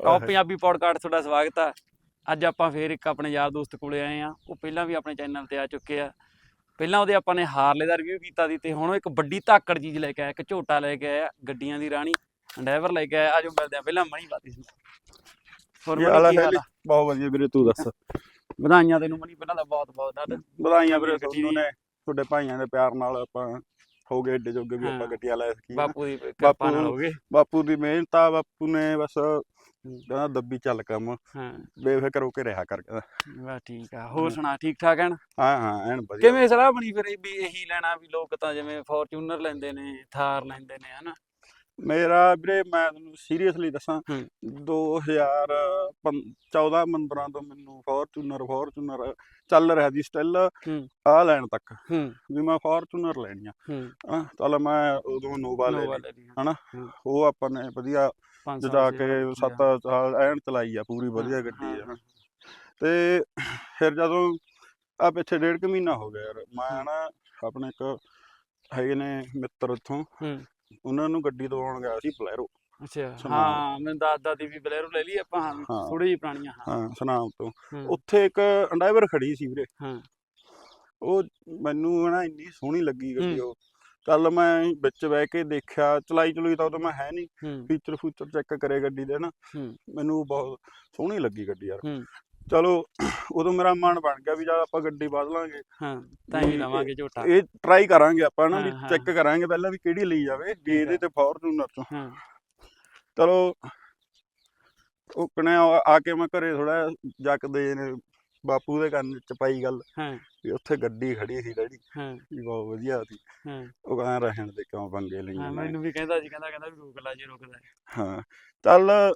Top Punjabi podcast ਤੁਹਾਡਾ ਸਵਾਗਤ ਆ। ਅੱਜ ਆਪਾਂ ਫੇਰ ਇੱਕ ਆਪਣੇ ਯਾਰ ਦੋਸਤ ਕੋਲੇ ਆਏ ਆ। ਉਹ ਪਹਿਲਾਂ ਵੀ ਆਪਣੇ ਚੈਨਲ ਤੇ ਆ ਚੁੱਕੇ ਆ। ਪਹਿਲਾਂ ਉਹਦੇ ਆਪਾਂ ਨੇ ਹਾਰਲੇ ਦਾ ਰਿਵਿਊ ਕੀਤਾ ਸੀ ਤੇ ਹੁਣ ਉਹ ਇੱਕ ਵੱਡੀ ਧਾਕੜ ਚੀਜ਼ ਲੈ ਕੇ ਆਇਆ ਇੱਕ ਝੋਟਾ ਲੈ ਕੇ ਆਇਆ ਗੱਡੀਆਂ ਦੀ ਰਾਣੀ ਡਰਾਈਵਰ ਲੈ ਕੇ ਆਇਆ। ਆਜੋ ਮਿਲਦੇ ਆ ਪਹਿਲਾਂ ਮਣੀ ਬਾਤੀ ਸੀ ਹੋਰ ਮਣੀ ਕੀ ਹਾਲ ਸ਼ੈਲੀ? ਆ? ਬਹੁਤ ਵਧੀਆ ਵੀਰੇ ਤੂੰ ਦੱਸ। ਵਧਾਈਆਂ ਤੈਨੂੰ ਮਣੀ ਪਹਿਲਾਂ ਦਾ ਬਹੁਤ ਬਹੁਤ ਦੱਸ ਵਧਾਈਆਂ ਵੀਰੇ ਤੁਹਾਨੂੰ ਨੇ ਤੁਹਾਡੇ ਭਾਈਆਂ ਦੇ ਪਿਆਰ ਨਾਲ ਆਪਾਂ ਹੋ ਗਏ ਏਡੇ ਜੋਗੇ ਵੀ ਆਪਾਂ ਹਾਂ। ਗੱਡੀਆਂ ਲੈ ਸਕੀਏ ਬਾਪੂ ਦੀ ਕਿਰਪਾ ਨਾਲ ਹੋ ਗਏ। ਬਾਪੂ ਦੀ ਮਿਹਨਤ ਆ ਬਾਪੂ ਨੇ ਬਸ ਕਹਿੰਦਾ ਦੱਬੀ ਚੱਲ ਕੰਮ। ਹਾਂ। ਬੇਫਿਕਰ ਹੋ ਕੇ ਰਿਹਾ ਕਰ ਕਹਿੰਦਾ। ਵਾ ਠੀਕ ਆ ਹੋਰ ਸੁਣਾ ਠੀਕ ਠਾਕ ਹਨ ਹਾਂ ਹਾਂ ਐਨ ਵਧੀਆ। ਕਿਵੇਂ ਸਲਾਹ ਬਣੀ ਫਿਰ ਇਹ ਵੀ ਇਹੀ ਲੈਣਾ ਵੀ ਲੋਕ ਤਾਂ ਜਿਵੇਂ ਫੋਰਚੂਨਰ ਲੈਂਦੇ ਨੇ ਥਾਰ ਲੈਂਦੇ ਨੇ ਹਨਾ? ਮੇਰਾ ਵੀਰੇ ਮੈਂ ਤੁਹਾਨੂੰ ਸੀਰੀਅਸਲੀ ਦੱਸਾਂ ਹੂੰ। 2014 15 ਤੋਂ ਮੈਨੂੰ ਫੋਰਚੂਨਰ ਫੋਰਚੂਨਰ ਚੱਲ ਰਿਹਾ ਦੀ ਸਟਿਲ। ਆ ਲੈਣ ਤੱਕ। ਵੀ ਮੈਂ ਫੋਰਚੂਨਰ ਲੈਣੀ ਆ। ਚੱਲ ਮੈਂ ਉਦੋਂ ਨੋਵਾ ਲੈ ਲਈ। ਹਨਾ। ਉਹ ਆਪਾਂ ਨੇ ਵਧੀਆ ਜਦਾ ਕੇ ਕੀਤੀ ਆ। 7 ਸਾਲ ਐਨ ਚਲਾਈ ਆ ਪੂਰੀ ਵਧੀਆ ਗੱਡੀ ਆ। ਤੇ ਫਿਰ ਜਦੋਂ ਆ ਪਿੱਛੇ ਡੇਢ ਕੁ ਮਹੀਨਾ ਹੋ ਗਿਆ ਯਾਰ ਮੈਂ ਨਾ ਆਪਣੇ ਇੱਕ ਹੈਗੇ ਨੇ ਮਿੱਤਰ ਉੱਥੋਂ ਉਹਨਾਂ ਨੂੰ ਗੱਡੀ ਦਵਾਉਣ ਗਿਆ ਸੀ ਬਲੈਰੋ। ਅੱਛਾ। ਹਾਂ ਮੈਂ ਦਾਦਾ ਦੀ ਵੀ ਬਲੇਰੋ ਲੈ ਲਈ ਆਪਾਂ ਹਾਂ। ਥੋੜੀ ਜਿਹੀ ਪੁਰਾਣੀਆਂ ਹਾਂ। ਹਾਂ ਸੁਨਾਮ ਤੋਂ। ਉੱਥੇ ਇੱਕ ਡਰਾਈਵਰ ਖੜੀ ਸੀ ਵੀਰੇ। ਹਾਂ। ਉਹ ਮੈਨੂੰ ਨਾ ਇੰਨੀ ਸੋਹਣੀ ਲੱਗੀ ਗੱਡੀ। ਉਹ। ਕੱਲ ਮੈਂ ਵਿੱਚ ਬਹਿ ਕੇ ਦੇਖਿਆ ਚਲਾਈ ਚਲੂਈ ਤਾਂ ਉਦੋਂ ਮੈਂ ਹੈ ਨਹੀਂ ਫੀਚਰ ਫੂਚਰ ਚੈੱਕ ਕਰੇ ਗੱਡੀ ਦੇ ਨਾ। ਮੈਨੂੰ ਬਹੁਤ ਸੋਹਣੀ ਲੱਗੀ ਗੱਡੀ ਯਾਰ। ਚਲੋ ਉਦੋਂ ਮੇਰਾ ਮਨ ਬਣ ਗਿਆ ਵੀ ਜਦ ਆਪਾਂ ਗੱਡੀ ਬਦਲਾਂਗੇ ਹਾਂ ਤਾਂ ਹੀ ਲਵਾਂਗੇ ਝੋਟਾ। ਇਹ ਟਰਾਈ ਕਰਾਂਗੇ ਆਪਾਂ ਨਾ ਵੀ। ਚੈੱਕ ਕਰਾਂਗੇ ਪਹਿਲਾਂ ਵੀ ਕਿਹੜੀ ਲਈ ਜਾਵੇ ਵੀ ਇਹਦੇ ਤੇ ਫੋਰਚੂਨਰ ਤੋਂ ਹਾਂ। ਚਲੋ ਉਹ ਕਨੇ ਆ ਕੇ ਮੈਂ ਘਰੇ ਥੋੜਾ ਜੱਕਦੇ ਨੇ ਬਾਪੂ ਦੇ ਕੰਨ ਚ ਪਾਈ ਗੱਲ ਹਾਂ। ਵੀ ਉੱਥੇ ਗੱਡੀ ਖੜੀ ਸੀ ਡੈਡੀ। ਹਾਂ। ਵੀ ਬਹੁਤ ਵਧੀਆ ਸੀ। ਹਾਂ। ਉਹ ਕਹਿੰਦਾ ਰਹਿਣ ਦੇ ਕਿਉਂ ਪੰਗੇ ਲਈਆਂ ਨੇ। ਮੈਨੂੰ ਵੀ ਕਹਿੰਦਾ ਸੀ ਕਹਿੰਦਾ ਕਹਿੰਦਾ ਵੀ ਰੋਕ ਲਾ ਜੇ ਰੁਕਦਾ ਹੈ। ਹਾਂ। ਚੱਲ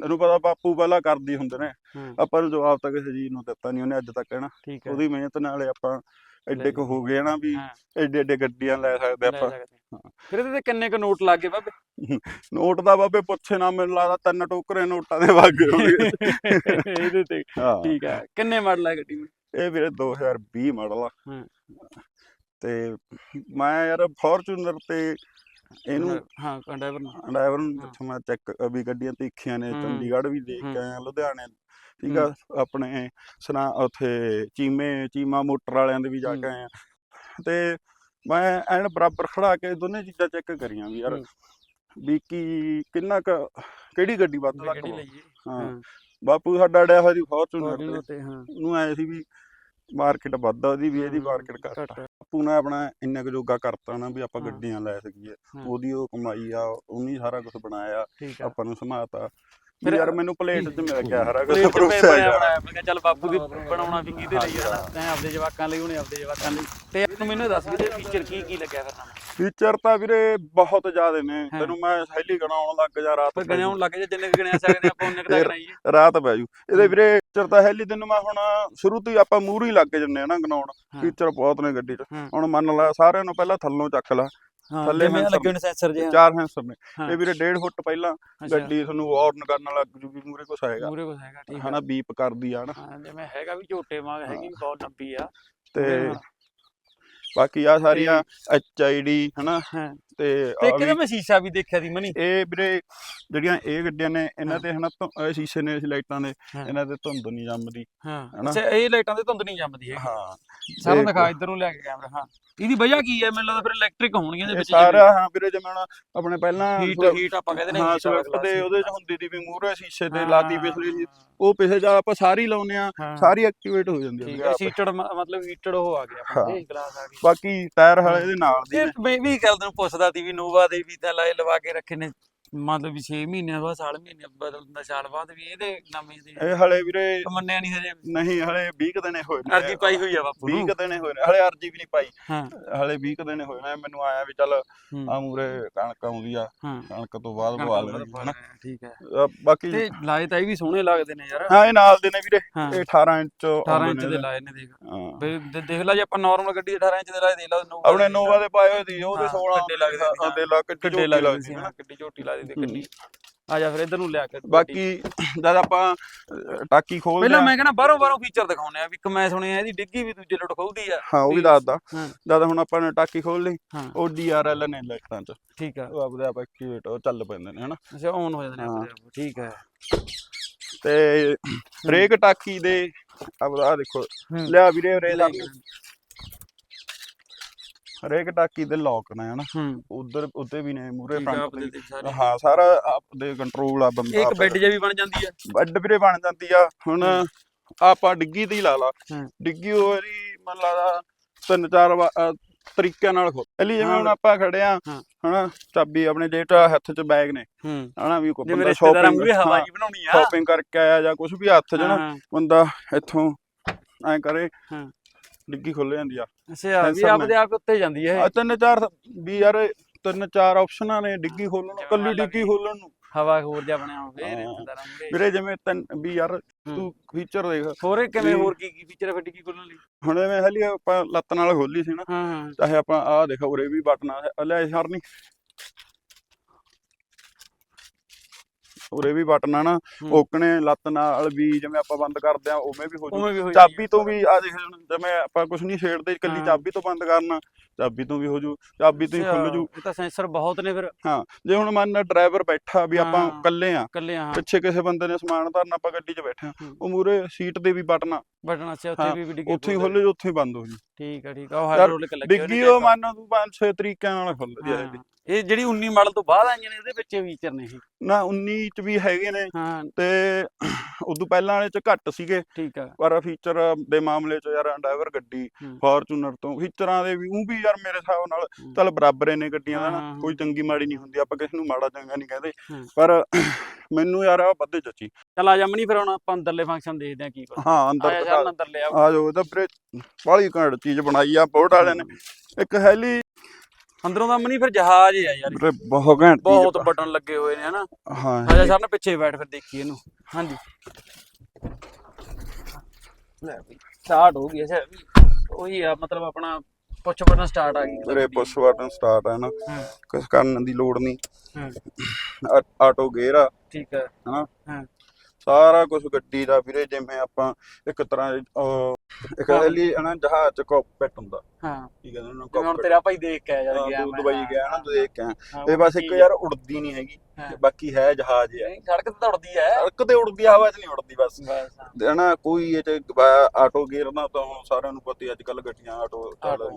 ਤੈਨੂੰ ਪਤਾ ਬਾਪੂ ਪਹਿਲਾਂ ਕਰਦੀ ਹੁੰਦੇ ਨੇ। ਆਪਾਂ ਨੂੰ ਜਵਾਬ ਤਾਂ ਕਿਸੇ ਚੀਜ਼ ਨੂੰ ਦਿੱਤਾ ਨਹੀਂ ਉਹਨੇ ਅੱਜ ਤੱਕ ਹੈ। ਨਾ ਉਹਦੀ ਮਿਹਨਤ ਨਾਲ ਆਪਾਂ ਐਡੇ ਕੁ ਹੋ ਗਏ ਨਾ ਵੀ ਹਾਂ। ਐਡੇ ਐਡੇ ਗੱਡੀਆਂ ਲੈ ਸਕਦੇ ਲੈ ਆਪਾਂ ਸਕਦੇ ਹਾਂ। ਫਿਰ ਇਹਦੇ ਤੇ ਕਿੰਨੇ ਕੁ ਨੋਟ ਲੱਗ ਗਏ ਬਾਬੇ ਨੋਟ ਦਾ ਬਾਬੇ ਪੁੱਛੇ ਨਾ ਮੈਨੂੰ ਲੱਗਦਾ ਤਿੰਨ ਟੋਕਰੇ ਨੋਟਾਂ ਦੇ ਵਗ ਹੋਣਗੇ ਇਹਦੇ ਤੇ ਹਾਂ ਠੀਕ ਹੈ ਕਿੰਨੇ ਮਾਡਲ ਹੈ ਗੱਡੀ ਵਿੱਚ? ਇਹ ਵੀਰੇ 2020 ਮਾਡਲ ਆ ਹਾਂ। ਤੇ ਮੈਂ ਯਾਰ ਫੋਰਚੂਨਰ ਤੇ ਇਹਨੂੰ ਹਾਂ ਕੰਡਾਈਵਰ ਨੂੰ ਡਰਾਈਵਰ ਨੂੰ। ਜਿੱਥੋਂ ਮੈਂ ਚੈੱਕ ਵੀ ਗੱਡੀਆਂ ਦੇਖੀਆਂ ਨੇ। ਚੰਡੀਗੜ੍ਹ ਵੀ ਦੇਖ। ਕੇ ਆਇਆ ਲੁਧਿਆਣੇ ਠੀਕ ਆ ਆਪਣੇ ਸਨਾ ਉੱਥੇ ਚੀਮੇ ਚੀਮਾ ਮੋਟਰ ਵਾਲਿਆਂ ਦੇ ਵੀ ਜਾ ਕੇ ਹੂੰ। ਆਏ ਆ ਤੇ ਮੈਂ ਐਨ ਬਰਾਬਰ ਖੜਾ ਕੇ ਦੋਨੇ ਚੀਜ਼ਾਂ ਚੈੱਕ ਕਰੀਆਂ ਵੀ ਯਾਰ। ਵੀ ਕੀ ਕਿੰਨਾ ਕ ਕਿਹੜੀ ਗੱਡੀ ਵੱਧ ਲੱਗ ਹਾਂ ਬਾਪੂ ਸਾਡਾ ਅੜਿਆ ਹੋਇਆ ਸੀ ਫੋਰਚੂਨਰ ਤੇ ਹਾਂ ਉਹਨੂੰ ਐ ਸੀ ਵੀ ਮਾਰਕੀਟ ਵੱਧ ਆ ਉਹਦੀ ਵੀ ਇਹਦੀ ਮਾਰਕੀਟ ਘੱਟ ਆ ਘੱਟ ਆ। ਬਾਪੂ ਨੇ ਆਪਣਾ ਇੰਨਾ ਕੁ ਜੋਗਾ ਕਰਤਾ ਨਾ ਵੀ ਆਪਾਂ। ਗੱਡੀਆਂ ਲੈ ਸਕੀਏ। ਉਹਦੀ ਉਹ ਕਮਾਈ ਆ ਉਹਨੇ ਸਾਰਾ ਕੁਝ ਬਣਾਇਆ ਆਪਾਂ ਨੂੰ ਸਮਾਤਾ ਫਿਰ ਯਾਰ ਮੈਨੂੰ ਪਲੇਟ 'ਚ ਮਿਲ ਗਿਆ ਹਰਾ ਕੁਝ ਹੈਗਾ। ਬਣਾਇਆ ਮੈਂ ਕਿਹਾ ਚੱਲ ਬਾਪੂ ਦੀ ਬਣਾਉਣਾ ਵੀ ਕਿਹਦੇ ਲਈ ਹੈ ਤੈਂ ਆਪਦੇ ਜਵਾਕਾਂ ਲਈ ਉਹਨੇ ਆਪਦੇ ਜਵਾਕਾਂ ਲਈ। ਤੇ ਤੂੰ ਮੈਨੂੰ ਦੱਸ ਵੀ ਤੇ ਫੀਚਰ ਕੀ ਕੀ ਲੱਗਿਆ ਫਿਰ ਨਾਲ ਫੀਚਰ ਤਾਂ ਵੀਰੇ ਬਹੁਤ ਜ਼ਿਆਦੇ ਨੇ। ਹਾਂ। ਤੈਨੂੰ ਮੈਂ ਸਹੇਲੀ ਗਣਾਉਣ ਲੱਗ ਜਾ ਰਾਤ ਗਣਿਆਉਣ ਲੱਗ ਜਾ ਜਿੰਨੇ ਗਿਣਿਆ ਸਕਦੇ ਆਪਾਂ ਉਹਨੇ ਕਿਹੜਾ ਗਣਾਈਏ ਜੂ, ਰਾਤ ਪੈ ਜੂ। ਇਹਦੇ ਹੂੰ। ਵੀਰੇ ਫੀਚਰ ਤਾਂ ਹੈਲੀ ਤੈਨੂੰ ਮੈਂ ਹੁਣ ਸ਼ੁਰੂ ਤੋਂ ਹੀ ਆਪਾਂ ਮੂਹਰੇ ਹੀ ਲੱਗ ਜੰਨੇ ਆ ਨਾ ਗਣਾਉਣ। ਹਾਂ। ਫੀਚਰ ਬਹੁਤ ਨੇ ਗੱਡੀ 'ਚ। ਹਾਂ। ਹੁਣ ਮੰਨ ਲਾ ਸਾਰਿਆਂ ਨੂੰ ਪਹਿਲਾਂ ਥੱਲੋਂ ਚੱਕ ਲਾ। ਹਾਂ ਥੱਲੇ sensor ਲੱਗੇ ਨੇ ਸੈਂਸਰ ਜੇ ਚਾਰ ਹੈਂਸਰ ਨੇ। ਇਹ ਵੀਰੇ 1.5 ਫੁੱਟ ਪਹਿਲਾਂ ਗੱਡੀ ਤੁਹਾਨੂੰ ਵਾਰਨ ਕਰਨ ਲੱਗ ਜੂਗੀ ਮੂਰੇ ਕੁਛ ਆਏਗਾ ਮੂਰੇ ਕੋ ਹੈਗਾ ਠੀਕ ਹੈ ਹਨਾ ਬੀਪ ਕਰਦੀ ਆ ਨਾ ਹਾਂ ਜਿਵੇਂ ਹੈਗਾ ਵੀ ਝੋਟੇ ਵਾਂਗ ਹੈਗੀ ਬਹੁਤ ਲੰਬੀ ਆ। ਤੇ। ਬਾਕੀ ਆ ਸਾਰੀਆਂ ਐਚ ਆਈ ਡੀ ਹਨਾ। ਹਾਂ। ਤੇ ਤੇ ਕਿਹਦਾ ਮੈਂ ਸ਼ੀਸ਼ਾ ਵੀ ਦੇਖਿਆ ਸੀ ਮਨੀ। ਇਹ ਵੀਰੇ ਜਿਹੜੀਆਂ ਇਹ ਗੱਡੀਆਂ ਨੇ ਇਹਨਾਂ ਹਾਂ। ਤੇ ਹਨਾ ਸ਼ੀਸ਼ੇ ਨੇ ਇਸ ਲਾਈਟਾਂ ਦੇ ਹਾਂ। ਇਹਨਾਂ ਤੇ ਧੁੰਦ ਨਹੀਂ ਜੰਮਦੀ ਹਾਂ? ਅੱਛਾ ਇਹ ਲਾਈਟਾਂ ਤੇ ਧੁੰਦ ਨਹੀਂ ਜੰਮਦੀ ਹੈਗੀ। ਹਾਂ। ਸਾਰਾ ਦਿਖਾ ਇੱਧਰ ਨੂੰ ਲੈ ਕੇ ਕੈਮਰਾ ਹਾਂ। ਇਹਦੀ ਵਜ੍ਹਾ ਕੀ ਹੈ? ਮੈਨੂੰ ਲੱਗਦਾ ਫਿਰ ਇਲੈਕਟ੍ਰਿਕ ਹੋਣਗੀਆਂ ਦੇ ਵਿੱਚ ਸਾਰਾ ਹਾਂ ਵੀਰੇ ਜਿਵੇਂ ਹੁਣ ਆਪਣੇ ਪਹਿਲਾਂ ਹੀਟ ਹੀਟ ਆਪਾਂ ਕਹਿੰਦੇ ਨੇ ਹਾਂ ਸਵਿਫਟ ਦੇ ਉਹਦੇ ਚ ਹੁੰਦੀ ਦੀ ਵੀ ਮੂਹਰੇ ਸ਼ੀਸ਼ੇ ਤੇ ਹਾਂ, ਲਾਤੀ ਪਿਛਲੀ ਉਹ ਪਿਛੇ ਜਾ ਆਪਾਂ ਸਾਰੀ ਲਾਉਨੇ ਆ ਹਾਂ। ਸਾਰੀ ਐਕਟੀਵੇਟ ਹੋ ਜਾਂਦੀ ਠੀਕ ਹੈ ਹੈ ਸੀਟਡ ਮਤਲਬ ਹੀਟਡ ਉਹ ਆ ਗਿਆ ਹਾਂ। ਆਪਣੇ ਗਲਾਸ ਆ ਗਏ ਬਾਕੀ ਟਾਇਰ ਹਲੇ ਇਹਦੇ ਨਾਲ ਦੀ ਇਹ ਵੀ ਗੱਲ ਤੈਨੂੰ ਪੁੱਛਦਾ ਸੀ ਵੀ ਨੋਵਾ ਦੇ ਵੀ ਤਾਂ ਲਾਏ ਲਵਾ ਕੇ ਰੱਖੇ ਨੇ। ਮਤਲਬ ਵੀ 6 ਮਹੀਨਿਆਂ ਬਾਅਦ ਸਾਲ ਮਹੀਨੇ ਬਦਲਣ ਦਾ ਸਾਲ ਬਾਅਦ ਵੀ ਇਹਦੇ ਨਵੇਂ ਦੇ ਇਹ ਹਲੇ ਵੀਰੇ ਮੰਨਿਆ ਨਹੀਂ ਹਜੇ। ਨਹੀਂ ਹਲੇ 20 ਕੁ ਦਿਨੇ ਹੋਏ ਨੇ। ਅਰਜੀ ਪਾਈ ਹੋਈ ਆ ਬਾਪੂ 20 ਨੂੰ। ਕੁ ਦਿਨੇ ਹੋਏ ਨੇ ਹਲੇ ਅਰਜੀ ਵੀ ਨਹੀਂ ਪਾਈ। ਹਾਂ। ਹਲੇ 20 ਕੁ ਦਿਨੇ ਹੋਏ ਨੇ ਮੈਨੂੰ ਆਇਆ ਵੀ ਚੱਲ ਆ ਮੂਰੇ ਕਣਕ ਆਉਂਦੀ ਆ ਕਣਕ ਤੋਂ ਬਾਅਦ ਵਾਲਾ ਲੈਣੀ। ਹਨਾ ਠੀਕ ਹੈ। ਬਾਕੀ ਤੇ ਲਾਏ ਤਾਂ ਇਹ ਵੀ ਸੋਹਣੇ ਲੱਗਦੇ ਨੇ ਯਾਰ। ਹਾਂ ਇਹ ਨਾਲ ਦੇ ਨੇ ਵੀਰੇ। ਇਹ 18 ਇੰਚ 18 ਆਉਂਦੇ ਇੰਚ ਦੇ। ਲਾਏ ਨੇ ਦੇਖ। ਦੇਖ ਲੈ ਜੇ ਆਪਾਂ ਨਾਰਮਲ ਗੱਡੀ ਦੇ 18 ਇੰਚ ਦੇ ਲਾਏ ਦੇਖ ਲਾ ਆਪਣੇ ਨੋਵਾ ਦੇ ਪਾਏ ਹੋਏ ਦੀ ਉਹਦੇ ਹਾਂ, 16 ਕਿੱਡੇ ਲੱਗਦੇ ਸੀ, ਦੇ ਲੱਗ ਕਿੱਡੇ ਲੱਗਦੇ ਸੀ ਹੈ ਹਾਂ ਨਾ ਕਿੱਡੀ ਝੋਟੀ ਲੱਗਦੀ ਹੂੰ। ਕਿੰਨੀ ਆ। ਜਾ ਫਿਰ ਇਧਰ ਨੂੰ ਲਿਆ ਕੇ ਬਾਕੀ ਜਦ ਆਪਾਂ ਟਾਕੀ ਖੋਲਦੇ ਪਹਿਲਾਂ ਆ। ਮੈਂ ਕਹਿੰਦਾ ਬਾਹਰੋਂ ਬਾਹਰੋਂ ਫੀਚਰ ਦਿਖਾਉਣੇ ਆ ਵੀ ਇੱਕ ਮੈਂ ਸੁਣਿਆ ਇਹਦੀ ਡਿੱਗੀ ਵੀ ਦੂਜੇ ਲੋਟ ਖੁੱਲਦੀ ਆ। ਹਾਂ ਉਹ ਵੀ ਦੱਸਦਾ ਜਦ ਹੁਣ ਆਪਾਂ ਨੇ ਟਾਕੀ ਖੋਲ ਲਈ ਉਹ ਡੀਆਰਐਲ ਨੇ ਲਾਈਟਾਂ ਚ। ਠੀਕ ਆ। ਉਹ ਆਪਦੇ ਆਪ ਐਕਟੀਵੇਟ ਉਹ ਚੱਲ ਪੈਂਦੇ ਨੇ ਹਨਾ? ਅੱਛਾ ਔਨ ਹੋ ਜਾਂਦੇ ਨੇ। ਆਪਣੇ ਆਪ, ਠੀਕ ਹੈ ਤੇ ਹਰੇਕ ਟਾਕੀ ਦੇ ਆਪਦਾ ਦੇਖੋ। ਲਿਆ ਵੀਰੇ ਲੈ ਲਾ ਹਰੇਕ ਟਾਕੀ ਦੇ ਲੋਕ ਨੇ ਹਨਾ? ਹੂੰ। ਉਧਰ ਉੱਤੇ ਵੀ ਨੇ ਮੂਰੇ ਫਰੰਟ ਤੇ ਹਾਂ ਸਾਰਾ ਆਪਦੇ ਕੰਟਰੋਲ ਆ ਬੰਦਾ ਇੱਕ ਬੈੱਡ ਜਿਹਾ ਵੀ ਬਣ ਜਾਂਦੀ ਆ। ਬੈੱਡ ਵੀਰੇ ਬਣ ਜਾਂਦੀ ਆ ਹੁਣ। ਆਪਾਂ ਡਿੱਗੀ ਦੀ ਲਾ ਲਾ। ਹੂੰ। ਡਿੱਗੀ ਹੋਰੀ ਮੰਨ ਲਾ ਤਿੰਨ ਚਾਰ ਤਰੀਕਿਆਂ ਨਾਲ ਖੋਲ ਪਹਿਲੀ ਜਿਵੇਂ ਹੁਣ। ਆਪਾਂ ਖੜੇ ਆ। ਹਨਾ ਚਾਬੀ ਆਪਣੇ ਚ ਹੱਥ ਚ ਬੈਗ ਨੇ। ਹਨਾ ਵੀ ਕੋਈ ਬੰਦਾ ਸ਼ਾਪਿੰਗ ਮੂਰੇ ਹਵਾ ਜੀ ਬਣਾਉਣੀ ਆ। ਸ਼ਾਪਿੰਗ ਕਰਕੇ ਆਇਆ ਜਾਂ ਕੁਝ ਵੀ ਹੱਥ ਚ ਨਾ ਬੰਦਾ ਇੱਥੋਂ ਐ ਕਰੇ ਹਾਂ। ਡਿੱਗੀ ਖੁੱਲ ਜਾਂਦੀ ਆ। ਅੱਛਾ ਵੀ sensor। ਆਪਦੇ ਆਪ ਉੱਤੇ ਜਾਂਦੀ ਹੈ ਆ ਤਿੰਨ ਚਾਰ ਵੀ ਯਾਰ ਤਿੰਨ ਚਾਰ ਆਪਸ਼ਨਾਂ ਨੇ ਡਿੱਗੀ ਖੋਲਣ ਨੂੰ ਕੱਲੀ ਡਿੱਗੀ ਖੋਲਣ ਨੂੰ। ਹਵਾ ਹੋਰ ਜਿਹਾ ਬਣਿਆ ਹੋਵੇ ਹਾਂ। ਰਿਸ਼ਤੇਦਾਰਾਂ ਮੂਰੇ ਵੀਰੇ ਜਿਵੇਂ ਤਿੰਨ ਵੀ ਯਾਰ ਤੂੰ ਫੀਚਰ ਦੇਖ। ਹੋਰ ਇਹ ਕਿਵੇਂ ਵੀ- ਹੋਰ ਕੀ ਕੀ ਫੀਚਰ ਫਿਰ ਡਿੱਗੀ ਖੋਲਣ ਲਈ? ਹੁਣ ਐਵੇਂ ਹਲੀ ਆਪਾਂ ਲੱਤ ਨਾਲ ਖੋਲੀ ਸੀ ਨਾ ਹਾਂ ਹਾਂ। ਚਾਹੇ ਆਪਾਂ ਆਹ ਦੇਖ ਉਰੇ ਵੀ ਬਟਨ ਆ ਲੈ ਸ਼ਰਨੀ। ਉਰੇ ਵੀ ਬਟਨ ਆ ਨਾ। ਓਕਣੇ ਲੱਤ ਨਾਲ ਵੀ ਜਿਵੇਂ ਆਪਾਂ ਬੰਦ ਕਰਦੇ ਆ ਉਵੇਂ ਵੀ ਹੋ ਜੂ ਚਾਬੀ ਤੋਂ ਵੀ ਆ ਦੇਖ ਜਿਵੇਂ ਆਪਾਂ ਕੁਝ ਨਹੀਂ ਛੇੜਦੇ ਇਕੱਲੀ। ਚਾਬੀ ਤੋਂ ਬੰਦ ਕਰਨਾ ਚਾਬੀ ਤੋਂ ਵੀ ਹੋ ਜੂ ਚਾਬੀ ਤੋਂ ਹੀ ਖੁੱਲ ਜੂ ਇਹ ਤਾਂ ਸੈਂਸਰ ਬਹੁਤ ਨੇ ਫਿਰ ਹਾਂ ਜੇ ਹੁਣ ਮੰਨ ਡਰਾਈਵਰ ਬੈਠਾ ਵੀ ਆਪਾਂ। ਇਕੱਲੇ ਆ ਕੱਲੇ ਹਾਂ ਪਿੱਛੇ ਕਿਸੇ ਬੰਦੇ ਨੇ ਸਮਾਨ ਧਰਨਾ ਆਪਾਂ ਗੱਡੀ 'ਚ ਬੈਠੇ ਆ। ਉਹ ਮੂਰੇ ਸੀਟ ਤੇ ਵੀ ਬਟਨ ਆ ਬਟਨ ਅੱਛਾ ਉੱਥੇ ਵੀ ਡਿੱਗੀ ਉੱਥੇ ਹੀ ਖੁੱਲ ਜੂ ਉੱਥੇ ਹੀ ਬੰਦ ਹੋ ਜੂ ਠੀਕ ਆ ਠੀਕ ਆ ਉਹ ਹਾਈਡ੍ਰੋਲਿਕ ਲੱਗੇ ਡਿੱਗੀ ਉਹ ਮੰਨ ਤੂੰ ਪੰਜ ਛੇ ਤਰੀਕਿਆਂ ਨਾਲ ਖੁੱਲਦੀ ਆ। ਇਹ ਜਿਹੜੀ 19 ਮਾਡਲ ਤੋਂ ਬਾਅਦ ਆਈਆਂ ਨੇ ਇਹਦੇ ਵਿੱਚ ਫੀਚਰ ਨੇ ਇਹ। ਨਾ 19 ਚ ਵੀ ਹੈਗੇ ਨੇ। ਹਾਂ। ਤੇ ਉਦੋਂ ਪਹਿਲਾਂ ਵਾਲੇ ਚ ਘੱਟ ਸੀਗੇ। ਠੀਕ ਆ। ਪਰ ਫੀਚਰ ਦੇ ਮਾਮਲੇ ਚ ਯਾਰ ਡਰਾਈਵਰ ਗੱਡੀ। ਫੋਰਚੂਨਰ ਤੋਂ ਫੀਚਰਾਂ ਦੇ ਵੀ ਉਹ ਵੀ ਯਾਰ ਮੇਰੇ ਹਿਸਾਬ ਨਾਲ। ਚੱਲ ਬਰਾਬਰ ਨੇ ਗੱਡੀਆਂ ਦਾ ਨਾ। ਕੋਈ ਚੰਗੀ ਮਾੜੀ ਨਹੀਂ ਹੁੰਦੀ ਆਪਾਂ ਕਿਸੇ ਨੂੰ ਮਾੜਾ ਚੰਗਾ ਨਹੀਂ ਕਹਿੰਦੇ। ਪਰ ਮੈਨੂੰ ਯਾਰ ਆ ਵੱਧੇ ਚੱਚੀ ਚੱਲ ਆ ਜਾ ਮਨੀ ਫਿਰ ਹੁਣ ਆਪਾਂ ਅੰਦਰਲੇ ਫੰਕਸ਼ਨ ਦੇਖਦੇ ਆ ਕੀ ਕੁਛ ਹਾਂ ਅੰਦਰ ਅੰਦਰ ਲਿਆ ਆ ਜਾਓ ਇਹਦਾ ਵੀਰੇ ਬਾਲੀ ਘੈਂਟ ਚੀਜ਼ ਬਣਾਈ ਆ ਬੋਰਡ ਵਾਲਿਆਂ ਨੇ। ਇੱਕ ਹੈਲੀ ਅੰਦਰੋਂ ਦਾ ਮਨੀ ਫਿਰ ਜਹਾਜ਼ ਹੀ ਆ ਯਾਰ। ਵੀਰੇ ਬਹੁਤ ਘੈਂਟ ਬਹੁਤ ਚੀਜ਼ ਬਟਨ ਲੱਗੇ ਹੋਏ ਨੇ ਹਨਾ? ਹਾਂ ਆ ਜਾ। ਸਰ ਨਾ ਪਿੱਛੇ ਬੈਠ ਫਿਰ ਦੇਖੀਏ ਇਹਨੂੰ। ਹਾਂਜੀ। ਲੈ ਵੀ ਸਟਾਰਟ ਹੋ ਗਈ ਵੀ ਉਹੀ ਆ ਮਤਲਬ ਆਪਣਾ ਪੁੱਛ ਬਟਨ ਸਟਾਰਟ ਆ ਗਈ ਵੀਰੇ ਪੁਸ਼ ਬਟਨ ਸਟਾਰਟ ਹੈ ਨਾ ਕੁਛ ਕਰਨ ਦੀ ਲੋੜ ਨਹੀਂ। ਹਾਂ। ਆਟੋ ਗੇਅਰ ਆ। ਠੀਕ ਹੈ ਹਨਾ? ਹਾਂ। ਸਾਰਾ ਕੁਝ ਗੱਡੀ ਦਾ ਵੀਰੇ ਜਿਵੇਂ ਆਪਾਂ ਇੱਕ ਤਰ੍ਹਾਂ ਇੱਕ। ਲਈ ਹਨਾ ਜਹਾਜ਼ ਚ ਕਾਕਪਿਟ ਹੁੰਦਾ ਹਾਂ ਕੀ ਕਹਿੰਦੇ ਉਹਨੂੰ ਜਿਵੇਂ ਹੁਣ। ਤੇਰਾ ਭਾਈ ਦੇਖ ਕੇ ਆਇਆ ਯਾਰ ਗਿਆ ਤੂੰ ਮੈਂ, ਦੁਬਈ ਗਿਆ ਨਾ ਤੂੰ ਦੇਖ ਕੇ। ਹਾਂ, ਇਹ ਬਸ ਇੱਕ ਯਾਰ ਉੜਦੀ ਨਹੀਂ ਹੈਗੀ। ਤੇ ਬਾਕੀ ਹੈ ਜਹਾਜ਼ ਹੀ ਆ ਨਹੀਂ, ਸੜਕ ਤੇ ਦੌੜਦੀ ਹੈ ਸੜਕ ਤੇ ਉੜਦੀ ਆ, ਹਵਾ 'ਚ ਨਹੀਂ ਉੜਦੀ ਬਸ ਬਸ ਹਾਂ। ਤੇ ਹਨਾ ਕੋਈ ਇਹ ਚ ਆਟੋ ਗੇਅਰ ਨਾ ਤਾਂ ਹੁਣ ਸਾਰਿਆਂ ਨੂੰ ਪਤਾ ਅੱਜ ਕੱਲ ਗੱਡੀਆਂ ਆਟੋ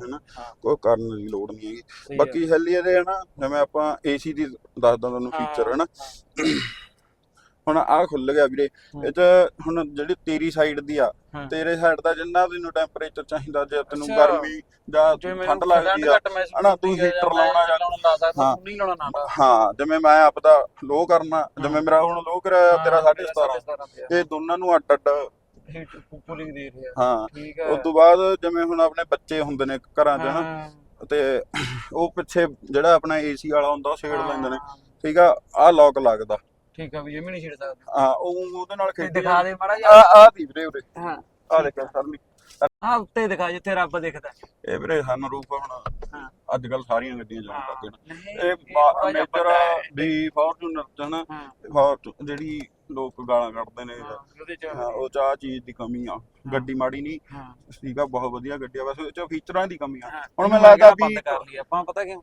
ਨਾ। ਕੋਈ ਕਰਨ ਦੀ ਲੋੜ ਨਹੀਂ ਹੈਗੀ ਆ। ਬਾਕੀ ਹੈਲੀ ਇਹਦੇ ਹਨਾ ਜਿਵੇਂ ਆਪਾਂ ਏਸੀ ਦੀ ਦੱਸਦਾ ਤੁਹਾਨੂੰ ਫੀਚਰ ਹਨਾ ਹੁਣ ਆਹ ਖੁੱਲ ਗਿਆ ਵੀਰੇ। ਇਹ ਚ ਹੁਣ ਜਿਹੜੀ ਤੇਰੀ ਸਾਈਡ ਦੀ ਆ ਹਾਂ। ਤੇਰੇ ਸਾਈਡ ਦਾ ਜਿੰਨਾ ਤੈਨੂੰ ਟੈਂਪਰੇਚਰ ਚਾਹੀਦਾ ਜੇ ਤੈਨੂੰ ਅੱਛਾ। ਗਰਮੀ ਜਾਂ ਜੇ ਮੈਨੂੰ ਠੰਡ ਲੱਗਦੀ ਆ ਹਨਾ, ਤੂੰ ਹੁੰਦੀ ਹੈ heater ਮੈਂ ਲਾਉਣਾ ਜਾਂ- ਲਾ ਸਕਦਾ ਨਹੀਂ ਲਾਉਣਾ ਨਾ ਲਾ ਹਾਂ ਜਿਵੇਂ ਮੈਂ ਆਪਦਾ ਲੋ ਕਰਨਾ ਜਿਵੇਂ ਮੇਰਾ ਹੁਣ ਲੋ ਕਰਿਆ ਤੇਰਾ 17.5 ਇਹ ਦੋਨਾਂ ਨੂੰ ਅੱਡ ਅੱਡ ਹੀਟ ਕੂਲਿੰਗ ਦੇ ਰਿਹਾ। ਹਾਂ ਠੀਕ ਹੈ ਉਸ ਤੋਂ ਬਾਅਦ ਜਿਵੇਂ ਹੁਣ ਆਪਣੇ ਬੱਚੇ ਹੁੰਦੇ ਨੇ ਘਰਾਂ 'ਚ ਹਨਾ ਤੇ ਉਹ ਪਿੱਛੇ ਜਿਹੜਾ ਆਪਣਾ ਏਸੀ ਵਾਲਾ ਹੁੰਦਾ ਉਹ ਛੇੜ ਲੈਂਦੇ ਨੇ। ਠੀਕ ਆ ਆਹ ਲੌਕ ਲੱਗਦਾ। ਠੀਕ ਆ ਵੀ ਇਹ ਵੀ ਨਹੀਂ ਛੇੜ ਸਕਦਾ ਹਾਂ ਉਹ ਉਹਦੇ ਨਾਲ ਤੇ ਖੇਡੀ ਦਿਖਾ ਦੇ ਮਾੜਾ ਆ ਜਿਹਾ। ਆ ਦੀ ਵੀਰੇ ਉਰੇ। ਹਾਂ। ਆ ਦੇਖ ਸਰਨੀ ਹਾਂ ਉੱਤੇ ਦਿਖਾ ਜਿੱਥੇ ਰੱਬ ਦਿਖਦਾ। ਇਹ ਵੀਰੇ ਹਨ ਰੂਪ ਹੁਣ ਹਾਂ। ਅੱਜ ਕੱਲ ਸਾਰੀਆਂ ਗੱਡੀਆਂ ਜਾਣ ਲੱਗ ਨੇ ਨਹੀਂ, ਇਹ ਥੋੜ੍ਹਾ ਜਿਹਾ ਮੇਜਰ ਹੈ। ਵੀ ਫੋਰਚੂਨਰ ਹਾਂ ਫੋਰਚ ਜਿਹੜੀ ਲੋਕ ਗਾਲਾਂ ਕੱਢਦੇ ਨੇ ਹਾਂ, ਉਹਦੇ ਚ ਹਾਂ ਉਹ ਚ ਆਹ ਚੀਜ਼ ਦੀ ਕਮੀ ਆ। ਗੱਡੀ ਮਾੜੀ ਨਹੀਂ ਹਾਂ। ਠੀਕ ਆ ਬਹੁਤ ਵਧੀਆ ਗੱਡੀ ਆ। ਉਹ ਚ ਫੀਚਰਾਂ ਦੀ ਕਮੀ ਆ। ਹੁਣ ਮੈਨੂੰ ਲੱਗਦਾ ਵੀ- ਬੰਦ ਕਰ ਲਈ ਆਪਾਂ। ਪਤਾ ਕਿਉਂ?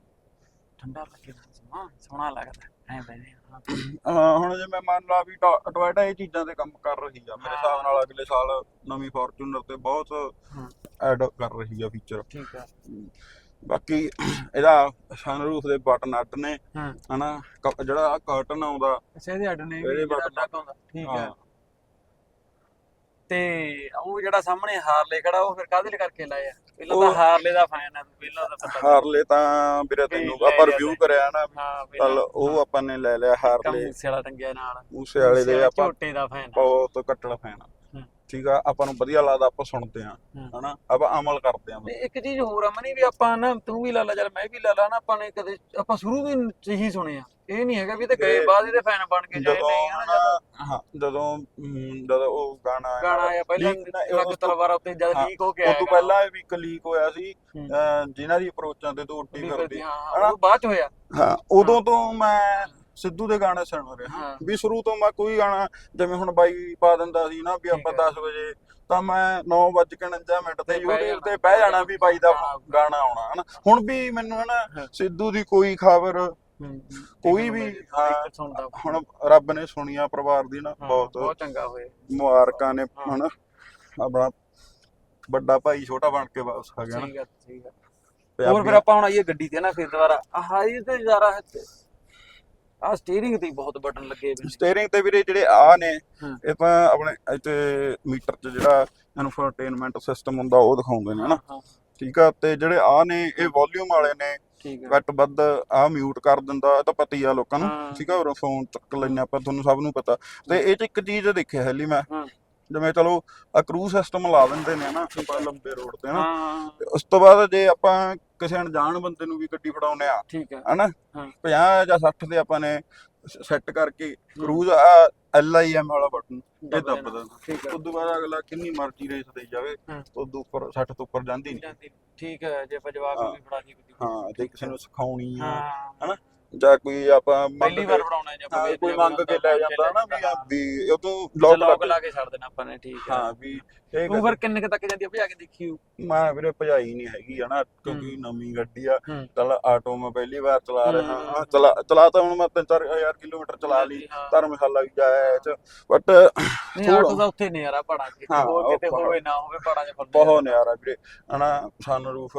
ਠੰਡਾ ਲੱਗੇ ਸੋਹਣਾ ਸੋਹਣਾ ਲੱਗਦਾ। ਐ ਬੈਠੇ ਹਾਂ ਹੁਣ ਜੇ ਮੈਂ ਮੰਨ ਲਾ ਵੀ ਟੋ- ਟੋਇਟਾ ਇਹ ਚੀਜ਼ਾਂ ਤੇ ਕੰਮ ਕਰ ਰਹੀ ਆ ਮੇਰੇ ਹਿਸਾਬ ਨਾਲ ਅਗਲੇ ਸਾਲ ਨਵੀਂ ਫੋਰਚੂਨਰ ਤੇ ਬਹੁਤ ਹਾਂ। ਐਡ ਕਰ ਰਹੀ ਆ ਫੀਚਰ ਠੀਕ ਆ। ਬਾਕੀ ਇਹਦਾ ਸਨਰੂਫ ਦੇ ਬਟਨ ਅੱਡ ਨੇ ਹਾਂ। ਹਨਾ ਕ- ਜਿਹੜਾ ਕਰਟਨ ਆਉਂਦਾ ਅੱਛਾ ਇਹਦੇ ਅੱਡ ਨੇ ਇਹਦੇ ਜਿਹੜਾ ਬਟਨ ਅੱਡ ਹੁੰਦਾ ਠੀਕ ਹਾਂ। ਤੇ ਉਹ ਜਿਹੜਾ ਸਾਹਮਣੇ ਹਾਰਲੇ ਖੜਾ ਉਹ ਫਿਰ ਕਾਹਦੇ ਲਈ ਕਰਕੇ ਲਾਇਆ? ਪਹਿਲਾਂ ਤਾਂ ਹਾਰਲੇ ਦਾ ਫੈਨ ਆ ਪਹਿਲਾਂ ਤਾਂ ਪਤਾ ਹਾਰਲੇ ਤਾਂ ਵੀਰੇ ਤੈਨੂੰ ਆਪਾਂ ਰਿਵਿਊ। ਕਰਿਆ ਨਾ ਚੱਲ ਉਹ ਆਪਾਂ ਨੇ ਲੈ ਲਿਆ ਹਾਰਲੇ। ਮੂਸੇ ਵਾਲਾ ਟੰਗਿਆ ਨਾਲ। ਮੂਸੇ ਵਾਲੇ ਦੇ ਆਪਾਂ ਝੋਟੇ ਦਾ ਫੈਨ ਬਹੁਤ ਕੱਟੜ ਫੈਨ ਹੂੰ। ਠੀਕ ਆ ਆਪਾਂ ਨੂੰ ਵਧੀਆ ਲੱਗਦਾ ਆਪਾਂ ਸੁਣਦੇ ਆ। ਹਨਾ? ਆਪਾਂ ਅਮਲ ਕਰਦੇ ਆ ਤੇ ਇੱਕ ਚੀਜ਼ ਹੋਰ ਆ ਮਨੀ ਵੀ ਆਪਾਂ ਨਾ ਤੂੰ ਵੀ ਲਾ ਲਾ ਚੱਲ ਮੈਂ ਵੀ ਲਾ ਲਾ ਨਾ ਆਪਾਂ ਨੇ ਕਦੇ ਆਪਾਂ ਸ਼ੁਰੂ ਵੀ ਚ ਹੀ ਸੁਣਿਆ। ਇਹ ਨਹੀਂ ਹੈਗਾ ਵੀ ਤੇ ਗਏ ਤੇ ਬਾਅਦ ਇਹਦੇ ਫੈਨ ਬਣ ਕੇ ਜਾਏ ਨਹੀਂ ਹਾਂ ਜਦੋਂ ਜਦੋਂ ਉਹ ਗਾਣਾ ਆਇਆ ਗਾਣਾ ਆਇਆ ਪਹਿਲਾਂ ਲੱਗ ਉਸ ਤੋਂ- ਤਲਵਾਰ ਉੱਤੇ ਜਦ ਲੀਕ ਹੋ ਕੇ ਉਹ ਆਇਆ ਤੋਂ ਪਹਿਲਾਂ ਵੀ ਇੱਕ ਲੀਕ ਹੋਇਆ ਸੀ ਜਿਨ੍ਹਾਂ ਦੀ ਅਪਰੋਚਾਂ ਤੇ ਤੋਂ ਹਾਂ ਕਰਦੀ ਹਾਂ? ਉਹ ਬਾਅਦ ਚ ਹੋਇਆ। ਹਾਂ ਉਦੋਂ ਤੋਂ ਮੈਂ ਸਿੱਧੂ ਦੇ ਗਾਣੇ ਸੁਣ ਰਿਹਾ ਹਾਂ ਵੀ ਸ਼ੁਰੂ ਤੋਂ ਮੈਂ ਕੋਈ ਗਾਣਾ ਜਿਵੇਂ ਹੁਣ ਬਾਈ ਪਾ ਦਿੰਦਾ ਸੀ ਨਾ ਵੀ ਆਪਾਂ ਠੀਕ ਹੈ। 10 ਵਜੇ ਤਾਂ ਮੈਂ 9:49 ਮਿੰਟ ਤੇ YouTube ਤੇ। ਬਹਿ ਜਾਣਾ ਵੀ ਬਾਈ ਦਾ ਹਾਂ। ਗਾਣਾ ਆਉਣਾ ਹਨਾ ਹੁਣ ਵੀ ਮੈਨੂੰ ਹਨਾ ਹਾਂ। ਸਿੱਧੂ ਦੀ ਕੋਈ ਖਬਰ ਹੂੰ। ਕੋਈ ਵੀ, ਹਾਂ, ਹੁਣ ਰੱਬ ਨੇ ਸੁਣੀਆ ਪਰਿਵਾਰ ਦੀ ਨਾ ਹਾਂ, ਬਹੁਤ ਬਹੁਤ ਚੰਗਾ ਹੋਇਆ ਮੁਬਾਰਕਾਂ ਨੇ ਹਾਂ। ਹਨਾ ਆਪਣਾ ਵੱਡਾ ਭਾਈ ਛੋਟਾ ਬਣ ਕੇ ਵਾਪਸ ਆ ਗਿਆ ਨਾ ਠੀਕ ਹੈ ਠੀਕ ਹੈ ਹੋਰ ਫਿਰ ਆਪਾਂ ਹੁਣ ਆਈਏ ਗੱਡੀ ਤੇ ਨਾ ਫਿਰ ਦੁਬਾਰਾ ਆਹ ਇਹ ਤੇ ਯਾਰਾ ਆ ਸਟੀਅਰਿੰਗ ਤੇ ਹੀ ਬਹੁਤ ਬਟਨ ਲੱਗੇ ਹੋਏ ਨੇ। ਸਟੀਅਰਿੰਗ ਤੇ ਵੀਰੇ ਜਿਹੜੇ ਆ ਨੇ ਹਾਂ। ਇਹ ਤਾਂ ਆਪਣੇ ਇੱਥੇ ਮੀਟਰ 'ਚ ਜਿਹੜਾ ਇਨਫੋਟੇਨਮੈਂਟ ਸਿਸਟਮ ਹੁੰਦਾ ਉਹ ਦਿਖਾਉਂਦੇ ਨੇ ਹਨਾ? ਹਾਂ ਠੀਕ ਆ ਤੇ ਜਿਹੜੇ ਆ ਨੇ ਇਹ ਵੋਲਿਊਮ ਵਾਲੇ ਨੇ ਠੀਕ ਹੈ ਘੱਟ ਵੱਧ ਆ ਮਿਊਟ ਕਰ ਦਿੰਦਾ ਇਹ ਤਾਂ ਪਤਾ ਹੀ ਆ ਲੋਕਾਂ ਨੂੰ ਹਾਂ। ਠੀਕ ਆ ਉਹ ਫੋਨ ਚੱਕ ਲੈਣੇ ਆਪਾਂ ਤੁਹਾਨੂੰ ਸਭ ਨੂੰ ਪਤਾ। ਤੇ ਇਹ ਚ ਇੱਕ ਚੀਜ਼ ਦੇਖਿਆ ਹੈਲੀ ਮੈਂ ਹਾਂ। ਜਿਵੇਂ ਚਲੋ ਆ ਕਰੂ ਸਿਸਟਮ ਲਾ ਦਿੰਦੇ ਨੇ ਨਾ ਆਪਾਂ ਲੰਬੇ ਰੋਡ ਤੇ ਨਾ ਹਾਂ। ਤੇ ਉਸ ਤੋਂ ਬਾਅਦ ਜੇ ਆਪਾਂ ਕਿਸੇ ਅਣਜਾਣ ਬੰਦੇ ਨੂੰ ਵੀ ਗੱਡੀ ਫੜਾਉਨੇ ਆ ਠੀਕ ਹੈ ਹਨਾ ਹਾਂ। 50 ਜਾਂ 60 ਤੇ ਆਪਾਂ ਨੇ ਸੈੱਟ ਕਰਕੇ ਕਰੂਜ਼ ਆ ਐਲ ਆਈ ਐਮ ਵਾਲਾ ਬਟਨ ਇਹ ਦੱਬ ਦੱਬ ਦੇਣਾ। ਦਿੰਦਾ ਠੀਕ ਹੈ ਉਸ ਤੋਂ ਬਾਅਦ ਅਗਲਾ ਕਿੰਨੀ ਮਰਜ਼ੀ ਰੇਸ ਦੇ ਜਾਵੇ ਹਾਂ। ਉਸ ਤੋਂ ਉੱਪਰ 60 ਤੋਂ ਉੱਪਰ ਜਾਂਦੀ ਨਹੀਂ। ਠੀਕ ਹੈ ਜੇ ਆਪਾਂ ਜਵਾਬ ਹਾਂ। ਵੀ ਫੜਾ ਦੀ ਹਾਂ ਜੇ ਕਿਸੇ ਨੂੰ ਸਿਖਾਉਣੀ ਆ ਹਾਂ ਜਾਂ ਕੋਈ ਆਪਾਂ ਮੰਗ ਪਹਿਲੀ ਕੇ- ਵਾਰ ਫੜਾਉਣਾ ਜੇ ਆਪਾਂ ਹਾਂ, ਕੋਈ ਮੰਗ ਕੇ ਲੈ ਜਾਂਦਾ ਨਾ ਵੀ ਆ ਵੀ ਉਹ ਤੋਂ ਲੋਕ ਲੋਕ ਲਾ ਕੇ ਛੱਡ ਦੇਣਾ ਆਪਾਂ ਨੇ ਠੀਕ ਹੈ ਹਾਂ ਵੀ ਇਹ ਫਿਰ ਕਿੰਨੇ ਕੁ ਤੱਕ ਜਾਂਦੀ ਆ ਭਜਾ ਕੇ ਦੇਖੀ ਮੈਂ ਵੀਰੇ ਭਜਾਈ ਨਹੀਂ ਹੈਗੀ ਹਨਾ ਕਿਉਂਕਿ ਨਵੀਂ ਗੱਡੀ ਆ ਹੂੰ। ਚਲ ਆਟੋ ਮੈਂ ਪਹਿਲੀ ਵਾਰ ਚਲਾ ਰਿਹਾ ਹੂੰ। ਹਾਂ ਚਲਾ ਚਲਾ ਤਾਂ ਹੁਣ ਮੈਂ 3-4000 ਕਿਲੋਮੀਟਰ ਚਲਾ ਲਈ ਹਾਂ। ਧਰਮਸ਼ਾਲਾ ਵੀ ਜਾਇਆ ਇਹ ਚ ਬਟ ਨਹੀਂ ਆਟੋ ਦਾ ਉੱਥੇ ਨਜ਼ਾਰਾ ਪੜਾ ਕੇ ਹਾਂ, ਹੋਰ ਕਿਤੇ ਉਹ ਪਹਾੜ। ਹੋਵੇ ਨਾ ਹੋਵੇ ਪੜਾ ਚ ਫੁੱਲ ਬਹੁਤ ਨਿਆਰਾ ਵੀਰੇ ਹਨਾ ਸਨਰੂਫ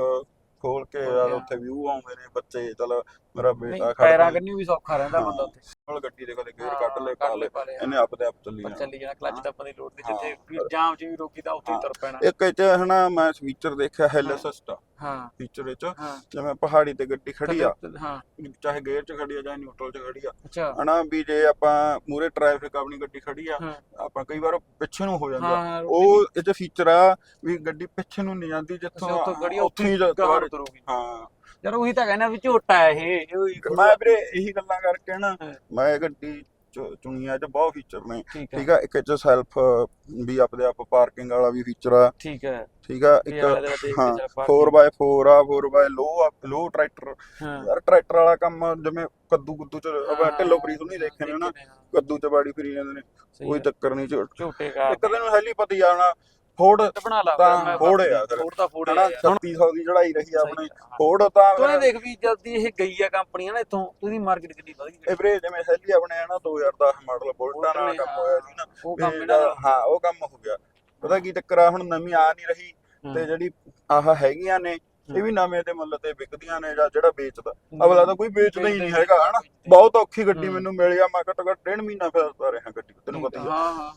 ਖੋਲ ਕੇ ਯਾਰ। ਉੱਥੇ ਵਿਊ ਆਉਂਦੇ ਨੇ ਬੱਚੇ ਚਲ ਮੇਰਾ ਬੇਟਾ ਪੈਰਾਂ ਖੜਦਾ ਕੰਨੀ ਵੀ ਸੌਖਾ ਰਹਿੰਦਾ ਬੰਦਾ ਉੱਥੇ। ਨਾਲ ਗੱਡੀ ਦੇ ਕਦੇ ਗੇਅਰ ਕੱਢ ਲੈ ਪਾ ਕੱਢ ਲੈ। ਇਹਨੇ ਆਪਦੇ ਆਪ ਚੱਲੀ ਪਰ ਜਾਣਾ। ਚੱਲੀ ਜਾਣਾ ਕਲੱਚ ਤਾਂ ਆਪਾਂ ਦੀ ਲੋਡ ਤੇ। ਜਿੱਥੇ ਜਾਮ ਚ ਵੀ ਰੋਕੀ ਤਾਂ ਉੱਥੇ ਹੀ। ਤੁਰ ਪੈਣਾ। ਇੱਕ ਇਹ ਚ ਹਨਾ ਮੈਂ ਫੀਚਰ ਦੇਖਿਆ ਹਿਲ ਅਸਿਸਟ ਹਾਂ। ਫੀਚਰ ਵਿੱਚ ਹਾਂ। ਜਿਵੇਂ ਪਹਾੜੀ ਤੇ ਗੱਡੀ ਖੜੀ ਆ। ਹਾਂ। ਚਾਹੇ ਗੇਅਰ 'ਚ ਖੜੀ ਆ ਜਾਂ ਨਿਊਟਰਲ 'ਚ ਖੜੀ ਆ। ਹਨਾ ਵੀ ਜੇ ਆਪਾਂ ਮੂਰੇ ਟ੍ਰੈਫਿਕ ਆਪਣੀ ਗੱਡੀ ਖੜੀ ਆ ਆਪਾਂ ਕਈ ਵਾਰ ਪਿੱਛੇ ਨੂੰ ਹੋ ਜਾਂਦਾ ਉਹ ਇਹ 'ਚ ਫੀਚਰ ਆ ਵੀ ਗੱਡੀ ਪਿੱਛੇ ਨੂੰ ਨਹੀਂ ਜਾਂਦੀ ਜਿੱਥੋਂ ਉੱਥੋਂ ਗੱਡੀ ਉੱਥੇ ਹੀ ਜਾ- ਹਾਂ। ਯਾਰ ਉਹੀ ਤਾਂ ਕਹਿੰਦਾ ਵੀ ਝੋਟਾ ਇਹ ਇਹ ਉਹੀ ਮੈਂ ਵੀਰੇ ਇਹੀ ਗੱਲਾਂ ਕਰਕੇ ਨਾ। ਮੈਂ ਗੱਡੀ ਚੁਣੀਆਂ ਚ ਬਹੁਤ ਫੀਚਰ ਨੇ। ਠੀਕ ਆ ਇੱਕ ਚ ਸੈਲਫ ਵੀ ਆਪਦੇ ਆਪ ਪਾਰਕਿੰਗ ਵਾਲਾ ਵੀ ਫੀਚਰ ਆ। ਠੀਕ ਹੈ। ਠੀਕ ਆ ਇੱਕ ਆਲੇ ਦੁਆਲੇ ਦੇਖ ਕੇ ਹਾਂ ਚੱਲ ਪਾ 4x4 ਆ 4x ਲੋ ਆ ਲੋ ਟਰੈਕਟਰ ਯਾਰ ਟਰੈਕਟਰ ਵਾਲਾ ਕੰਮ ਜਿਵੇਂ ਕੱਦੂ ਕੁੱਦੂ ਚ ਢਿੱਲੋ ਪ੍ਰੀਤ ਨਹੀਂ ਦੇਖੇ ਨੇ ਨਾ ਕੱਦੂ ਚ ਬਾੜੀ ਫਿਰੀ ਜਾਂਦੇ ਨੇ। ਕੋਈ। ਚੱਕਰ ਨਹੀਂ ਝੋਟੇ ਕਾ ਇੱਕ ਦਿਨ ਹੈਲੀ ਪਤੀ ਆਣਾ ਤੇ ਬਣਾ ਲਾ ਤਾਂ ਫੋੜ ਆ। ਫੋੜ ਤਾਂ ਫੋੜ ਆ। 3600 ਦੀ ਚੜਾਈ ਰਹੀ ਆਪਣੀ। ਹੈ। ਫੋਰਡ ਤਾਂ ਤੂੰ ਦੇਖ ਵੀ ਜਲਦੀ ਇਹ ਗਈ ਆ ਕੰਪਨੀ ਨਾ ਇਥੋਂ ਉਹਦੀ ਮਾਰਕੀਟ ਕਿੰਨੀ ਵਧ ਗਈ। ਐਵਰੇਜ ਜਿਵੇਂ ਹੈਲੀ ਆਪਣੇ ਆ ਨਾ 2010 ਮਾਡਲ ਬੁਲਟਾਂ ਨਾਲ ਕੰਮ ਹੋਇਆ ਸੀ ਨਾ ਉਹ ਕੰਮ ਇਹਨਾਂ ਹਾਂ ਉਹ ਕੰਮ ਹੋ ਗਿਆ। ਪਤਾ ਕੀ ਚੱਕਰ ਆ ਹੁਣ ਨਵੀਂ ਆ ਨਹੀਂ ਰਹੀ ਤੇ ਜਿਹੜੀ ਆਹ ਹੈਗੀਆਂ ਨੇ ਇਹ ਵੀ ਨਵੇਂ ਦੇ ਮੁੱਲ ਤੇ ਵਿਕਦੀਆਂ ਨੇ ਜਾਂ ਜਿਹੜਾ ਵੇਚਦਾ। ਅਗਲਾ ਤਾਂ ਕੋਈ ਵੇਚਦਾ ਹੀ ਨਹੀਂ ਹੈਗਾ ਹਨਾ। ਬਹੁਤ ਔਖੀ ਗੱਡੀ ਹੂੰ। ਮੈਨੂੰ ਮਿਲ ਗਿਆ ਮੈਂ ਘੱਟੋ ਘੱਟ ਡੇਢ ਮਹੀਨਾ ਫਿਰਦਾ ਰਿਹਾ ਗੱਡੀ ਤੈਨੂੰ ਪਤਾ ਹੀ ਹਾਂ ਹਾਂ।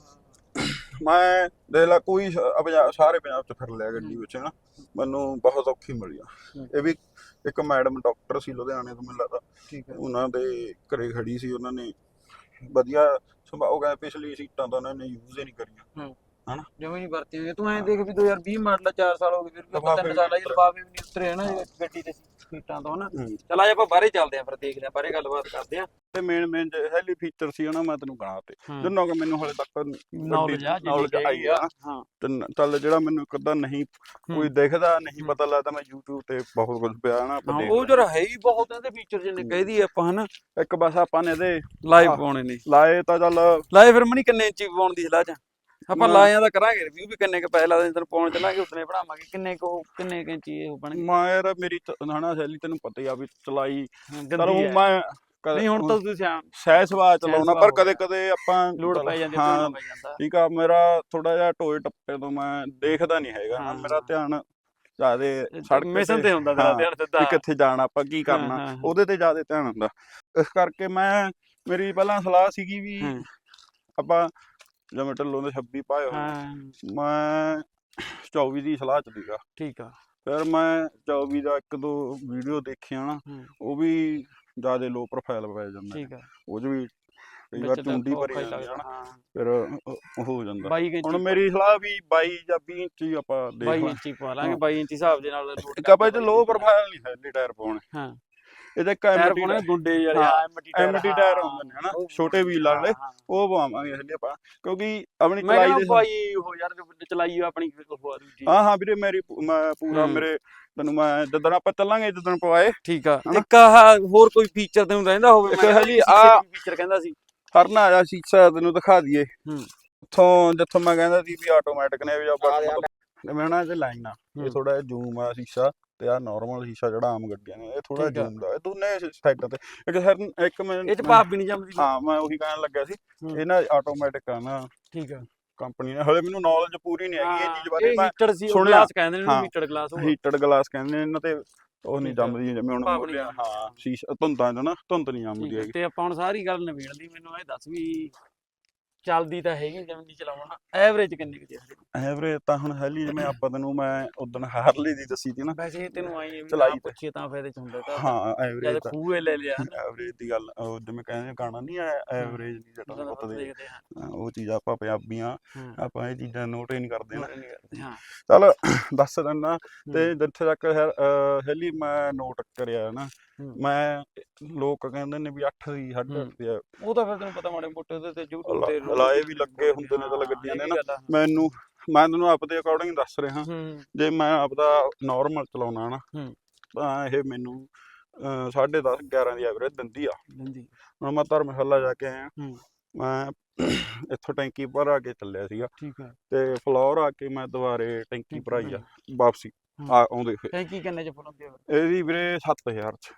ਮੈਂ ਦੇਖ ਲਾ ਕੋਈ ਸ- ਆ ਸਾਰੇ ਪੰਜਾਬ ਚ ਫਿਰ ਲਿਆ ਗੱਡੀ ਵਿੱਚ ਨਾ ਮੈਨੂੰ ਬਹੁਤ ਔਖੀ ਮਿਲੀ ਆ। ਇਹ ਵੀ ਇੱਕ ਮੈਡਮ ਡਾਕਟਰ ਸੀ ਲੁਧਿਆਣੇ ਤੋਂ ਮੈਨੂੰ ਲੱਗਦਾ। ਠੀਕ ਹੈ। ਉਹਨਾਂ ਦੇ ਘਰੇ ਖੜੀ ਸੀ ਉਹਨਾਂ ਨੇ ਵਧੀਆ ਸੁਭਾਅ ਉਹ ਕਹਿੰਦੇ ਪਿਛਲੀ ਸੀਟਾਂ ਤਾਂ ਉਹਨਾਂ ਨੇ ਯੂਜ਼ ਹੀ ਨਹੀਂ ਕਰੀਆਂ। ਜਿਵੇਂ ਨਹੀਂ ਵਰਤੀ ਹੋਈ ਤੂੰ ਐਂ ਦੇਖ ਵੀ 2020 ਮਾਡਲ 4 ਸਾਲ ਹੋ ਗਏ ਫਿਰ ਵੀ ਆਪਾਂ ਲਿਫਾਫੇ ਤਿੰਨ ਸਾਲ ਆਈ ਲਫਾਫੇ ਵੀ ਨਹੀਂ ਉਤਰੇ ਹਨਾ ਗੱਡੀ ਦੇ ਸੀਟਾਂ ਤੋਂ ਹੂੰ। ਚਲ ਅੱਜ ਆਪਾਂ ਬਾਹਰੇ ਚੱਲਦੇ ਆਂ ਫਿਰ ਦੇਖਦੇ ਆਂ ਬਾਹਰੇ ਗੱਲਬਾਤ ਕਰਦੇ ਆਂ। ਤੇ ਮੇਨ ਮੇਨ ਹੈਲੀ ਫੀਚਰ ਸੀ ਨਾ ਮੈਂ ਤੈਨੂੰ ਗਣਾ ਤੇ। ਜਿੰਨਾ ਕਿ ਮੈਨੂੰ ਹਲੇ ਤੱਕ ਨੌਲੇਜ ਆ ਆਈ ਆ। ਹਾਂ। ਤੇ ਨ- ਚੱਲ ਜਿਹੜਾ ਮੈਨੂੰ ਅੱਧਾ ਨਹੀਂ ਕੋਈ ਦਿਖਦਾ ਨਹੀਂ ਪਤਾ ਲੱਗਦਾ ਮੈਂ YouTube ਤੇ ਬਹੁਤ ਕੁਝ ਪਿਆ ਨਾ ਆਪਾਂ ਉਹ ਜਰਾ ਹੈ ਹੀ ਬਹੁਤ ਇਹਦੇ ਫੀਚਰ ਜਿੰਨੇ ਕਹਿਦੀ ਆਪਾਂ ਹਨਾ। ਇੱਕ ਬਸ ਆਪਾਂ ਨੇ ਇਹਦੇ ਲਾਈਵ। ਪਾਉਣੇ ਨੇ। ਲਾਏ ਤਾਂ ਚੱਲ ਲਾਏ ਫਿਰ ਮਣੀ ਕਿੰਨੇ ਇੰਚੀ ਪਾਉਣ ਦੀ ਸਲਾਹ ਚ ਆਪਾਂ ਲਾਇਆਂ ਦਾ ਕਰਾਂਗੇ ਰਿਵਿਊ ਵੀ ਕਿੰਨੇ ਕ ਪੈਸੇ ਲੱਗਦੇ ਨੇ ਤੈਨੂੰ ਪਾਉਣ ਚੱਲਾਂਗੇ ਉਤਨੇ ਬਣਾਵਾਂਗੇ ਕਿੰਨੇ ਕੁ ਉਹ- ਕਿੰਨੇ ਕੁ ਇੰਚੀ ਇਹ ਬਣ ਮੈਂ ਯਾਰ ਮੇਰੀ ਹਨਾ ਸ਼ੈਲੀ ਤੈਨੂੰ ਪਤਾ ਹੀ ਆ ਵੀ ਚਲਾਈ। ਗੰਦੀ ਚਲੋ ਹੈ। ਮੈਂ ਨਹੀਂ ਹੁਣ ਤਾਂ ਤੁਸੀਂ ਸਿਆਣ ਸਹਿ ਸਵਾ ਚਲਾਉਣਾ ਪਰ ਕਦੇ ਕਦੇ ਆਪਾਂ ਲੋਡ ਪੈ ਜਾਂਦੀ ਹਾਂ ਠੀਕ ਆ ਮੇਰਾ ਥੋੜਾ ਜਿਹਾ ਟੋਏ ਟੱਪੇ ਤੋਂ ਮੈਂ ਦੇਖਦਾ ਨਹੀਂ ਹੈਗਾ। ਮੇਰਾ ਧਿਆਨ ਜਿਆਦੇ ਸੜਕ ਮਿਸ਼ਨ ਤੇ ਹੁੰਦਾ ਤੇਰਾ ਧਿਆਨ ਸਿੱਧਾ। ਕਿੱਥੇ ਜਾਣਾ ਆਪਾਂ ਕੀ ਕਰਨਾ। ਉਹਦੇ ਤੇ ਜ਼ਿਆਦਾ ਧਿਆਨ ਹੁੰਦਾ। ਇਸ ਕਰਕੇ ਮੈਂ ਮੇਰੀ ਪਹਿਲਾਂ ਸਲਾਹ ਸੀਗੀ ਵੀ। ਆਪਾਂ ਜਿਵੇਂ ਢੱਲੋਂ ਦੇ 26 ਪਾਏ ਹੋਏ ਹਾਂ। ਮੈਂ 24 ਦੀ ਸਲਾਹ ਚ ਸੀਗਾ ਠੀਕ ਆ। ਫਿਰ ਮੈਂ 24 ਦਾ ਇੱਕ ਦੋ ਵੀਡੀਓ ਦੇਖੀਆਂ ਨਾ। ਉਹ ਵੀ ਜ਼ਿਆਦਾ ਲੋ ਪ੍ਰੋਫਾਈਲ ਪੈ ਜਾਂਦਾ ਠੀਕ ਆ। ਉਹ 'ਚ ਵੀ ਕਈ ਵਾਰ ਚੁੰਡੀ ਭਰੀ ਜਾਂਦੀ ਆ ਲੱਗਦਾ, ਨਾ ਹਾਂ। ਫਿਰ ਹੋ ਜਾਂਦਾ। 22 ਹੁਣ ਮੇਰੀ ਸਲਾਹ ਵੀ 22 ਜਾਂ 20 ਇੰਚ ਆਪਾਂ ਦੇਖ 22 ਲਾਂ। ਇੰਚੀ ਪਾ ਲਾਂਗੇ ਹਾਂ। 22 ਇੰਚੀ ਹਿਸਾਬ ਦੇ ਨਾਲ ਇੱਕ ਆਪਾਂ ਇਹ ਲੋ ਪ੍ਰੋਫਾਈਲ ਨਹੀਂ ਹੈ ਟਾਇਰ ਪਾਉਣੇ। ਹਾਂ। ਇਹਦੇ ਐਮਟੀ ਪਾਉਣੇ ਗੁੰਡੇ ਯਾਰ ਐਮਟੀ ਟਾਇਰ ਹੁੰਦੇ ਨੇ ਹਨਾ ਛੋਟੇ ਵੀਲ ਵਾਲੇ। ਉਹ ਪਵਾਵਾਂਗੇ ਹਲੇ ਆਪਾਂ ਕਿਉਂਕਿ ਆਪਣੀ ਮੈਂ ਚਲਾਈ ਦੇ ਭਾਈ ਉਹ ਯਾਰ ਚਲਾਈ ਆਪਣੀ ਉਹ ਆ ਦੂਜੀ ਹਾਂ ਹਾਂ ਵੀਰੇ ਮੇਰੀ ਮੈਂ ਪੂਰਾ। ਮੇਰੇ ਤੈਨੂੰ ਮੈਂ ਜਦੋਂ ਆਪਾਂ ਚੱਲਾਂਗੇ ਜਦੋਂ ਪਵਾਏ ਠੀਕ ਆ? ਇੱਕ ਹੋਰ ਕੋਈ ਫੀਚਰ ਤੈਨੂੰ ਰਹਿੰਦਾ ਹੋਵੇ ਇੱਕ ਹਲੀ ਆ ਫੀਚਰ ਕਹਿੰਦਾ ਸੀ ਹਰਨਾ ਆ ਜਾ ਸ਼ੀਸ਼ਾ ਤੈਨੂੰ ਦਿਖਾ ਦਈਏ ਹੂੰ। ਉੱਥੋਂ ਜਿੱਥੋਂ ਮੈਂ ਕਹਿੰਦਾ ਸੀ ਵੀ ਆਟੋਮੈਟਿਕ ਨੇ ਵੀ ਆਪਾਂ ਮੈਂ ਨਾ ਇਹਦੇ ਲਾਈਨ ਆ ਇਹ। ਥੋੜਾ ਜਿਹਾ ਜ਼ੂਮ ਆ ਸ਼ੀਸ਼ਾ ਤੇ ਆ ਨਾਰਮਲ ਸ਼ੀਸ਼ਾ ਜਿਹੜਾ ਆਮ ਗੱਡੀਆਂ ਨੇ ਇਹ ਥੋੜਾ ਠੀਕ ਆ। ਇਹ ਦੋਨੇ ਸਾਈਡਾਂ ਤੇ ਇੱਕ ਹਰ ਇੱਕ ਮੈਂ ਇਹ ਚ ਭਾਪ ਵੀ ਨਹੀਂ ਜੰਮਦੀ ਹਾਂ ਮੈਂ ਉਹੀ ਕਹਿਣ ਲੱਗਿਆ ਸੀ ਹੂੰ। ਇਹ ਨਾ ਆਟੋਮੈਟਿਕ ਆ ਨਾ ਠੀਕ ਆ ਕੰਪਨੀ ਨੇ ਹਲੇ ਮੈਨੂੰ ਨੌਲੇਜ ਪੂਰੀ ਨਹੀਂ ਹੈਗੀ ਇਹ ਚੀਜ਼ ਬਾਰੇ ਮੈਂ ਹੀਟਰ ਸੀ ਸੁਣਿਆ। ਗਲਾਸ ਕਹਿੰਦੇ ਨੇ ਹਾਂ। ਹੀਟਰ ਗਲਾਸ ਉਹ ਹੀਟਡ ਗਲਾਸ ਕਹਿੰਦੇ ਨੇ ਇਹਨਾਂ ਤੇ ਉਹ ਨਹੀਂ ਠੀਕ ਆ। ਜੰਮਦੀ ਜਿਵੇਂ ਹੁਣ ਭਾਪ ਨੀ ਬੋਲਿਆ ਜੰਮਦੀ। ਹਾਂ ਸ਼ੀਸ਼ਾ ਧੁੰਦਾਂ ਚ ਨਾ ਧੁੰਦ ਨਹੀਂ ਜੰਮਦੀ ਠੀਕ ਹੈਗੀ ਤੇ ਆਪਾਂ ਹੁਣ ਸਾਰੀ ਗੱਲ ਨਿਬੇੜ ਲਈ ਮੈਨੂੰ ਇਹ ਦੱਸ ਵੀ ਚੱਲਦੀ ਤਾਂ ਹੈਗੀ ਜਿਵੇਂ ਦੀ ਚਲਾਉਣਾ ਐਵਰੇਜ ਕਿੰਨੀ ਕੁ ਦੀ ਹੈ ਐਵਰੇਜ ਤਾਂ ਹੁਣ ਹੈਲੀ ਜਿਵੇਂ ਆਪਾਂ ਤੈਨੂੰ ਮੈਂ ਉਦੋਂ ਹਾਰਲੀ ਦੀ ਦੱਸੀ ਸੀ ਨਾ। ਵੈਸੇ ਤੈਨੂੰ ਆਈ ਵੀ ਚਲਾਈ ਨਾ ਤੇ। ਤਾਂ ਫਾਇਦੇ ਚ ਹੁੰਦਾ ਤਾਂ। ਹਾਂ ਐਵਰੇਜ ਤਾਂ। ਖੂਹੇ ਲੈ ਲਿਆ। ਐਵਰੇਜ ਦੀ ਗੱਲ ਉਹ ਜਿਵੇਂ ਕਹਿੰਦੇ ਗਾਣਾ ਨਹੀਂ ਆਇਆ ਐਵਰੇਜ ਉਹਦਾ ਜਟਾ ਤਾਂ ਪੁੱਤ ਦੇ। ਦੇਖਦੇ ਉਹ ਚੀਜ਼ ਆਪਾਂ ਪੰਜਾਬੀਆਂ। ਆਪਾਂ ਇਹ ਚੀਜ਼ਾਂ ਨੋਟ ਹੀ ਨਹੀਂ ਕਰਦੇ ਨਾ। ਨਹੀਂ ਚੱਲ ਦੱਸ ਦਿੰਦਾ ਤੇ ਜਿੱਥੇ ਤੱਕ ਹੈਲੀ ਮੈਂ ਨੋਟ ਕਰਿਆ ਨਾ। ਮੈਂ ਲੋਕ ਕਹਿੰਦੇ ਨੇ ਵੀ 8 ਦੀ 8 ਹੂੰ। ਰੁਪਏ ਉਹ ਤਾਂ ਫਿਰ ਤੈਨੂੰ ਪਤਾ ਮਾੜੇ ਮੋਟੇ ਤੇ YouTube ਤੇ ਲਾਏ ਵੀ ਲੱਗੇ ਹੁੰਦੇ ਨੇ ਤਾਂ ਗੱਡੀਆਂ ਦੇ ਨਾ। ਆ। ਮੈਨੂੰ ਮੈਂ ਤੈਨੂੰ ਆਪਦੇ ਅਕੋਰਡਿੰਗ ਦੱਸ ਰਿਹਾ। ਜੇ ਮੈਂ ਆਪਦਾ ਨਾਰਮਲ ਚਲਾਉਣਾ ਨਾ। ਤਾਂ ਇਹ ਮੈਨੂੰ 10.5 11 ਦੀ ਐਵਰੇਜ ਦਿੰਦੀ ਆ। ਦਿੰਦੀ। ਹੁਣ ਮੈਂ ਧਰਮਸ਼ਾਲਾ ਜਾ ਕੇ ਆਇਆ। ਮੈਂ ਇੱਥੋਂ ਟੈਂਕੀ ਭਰਾ ਕੇ ਚੱਲਿਆ ਸੀਗਾ। ਠੀਕ ਹੈ ਤੇ ਫਲੋਰ ਆ ਕੇ ਮੈਂ ਦੁਬਾਰੇ ਟੈਂਕੀ ਭਰਾਈ ਆ। ਵਾਪਸੀ। ਆਉਂਦੇ ਹੋਏ। ਟੈਂਕੀ ਕਿੰਨੇ ਚ ਫੁੱਲ ਹੁੰਦੀ ਹੈ ਇਹਦੀ ਵੀਰੇ 7000 ਚ।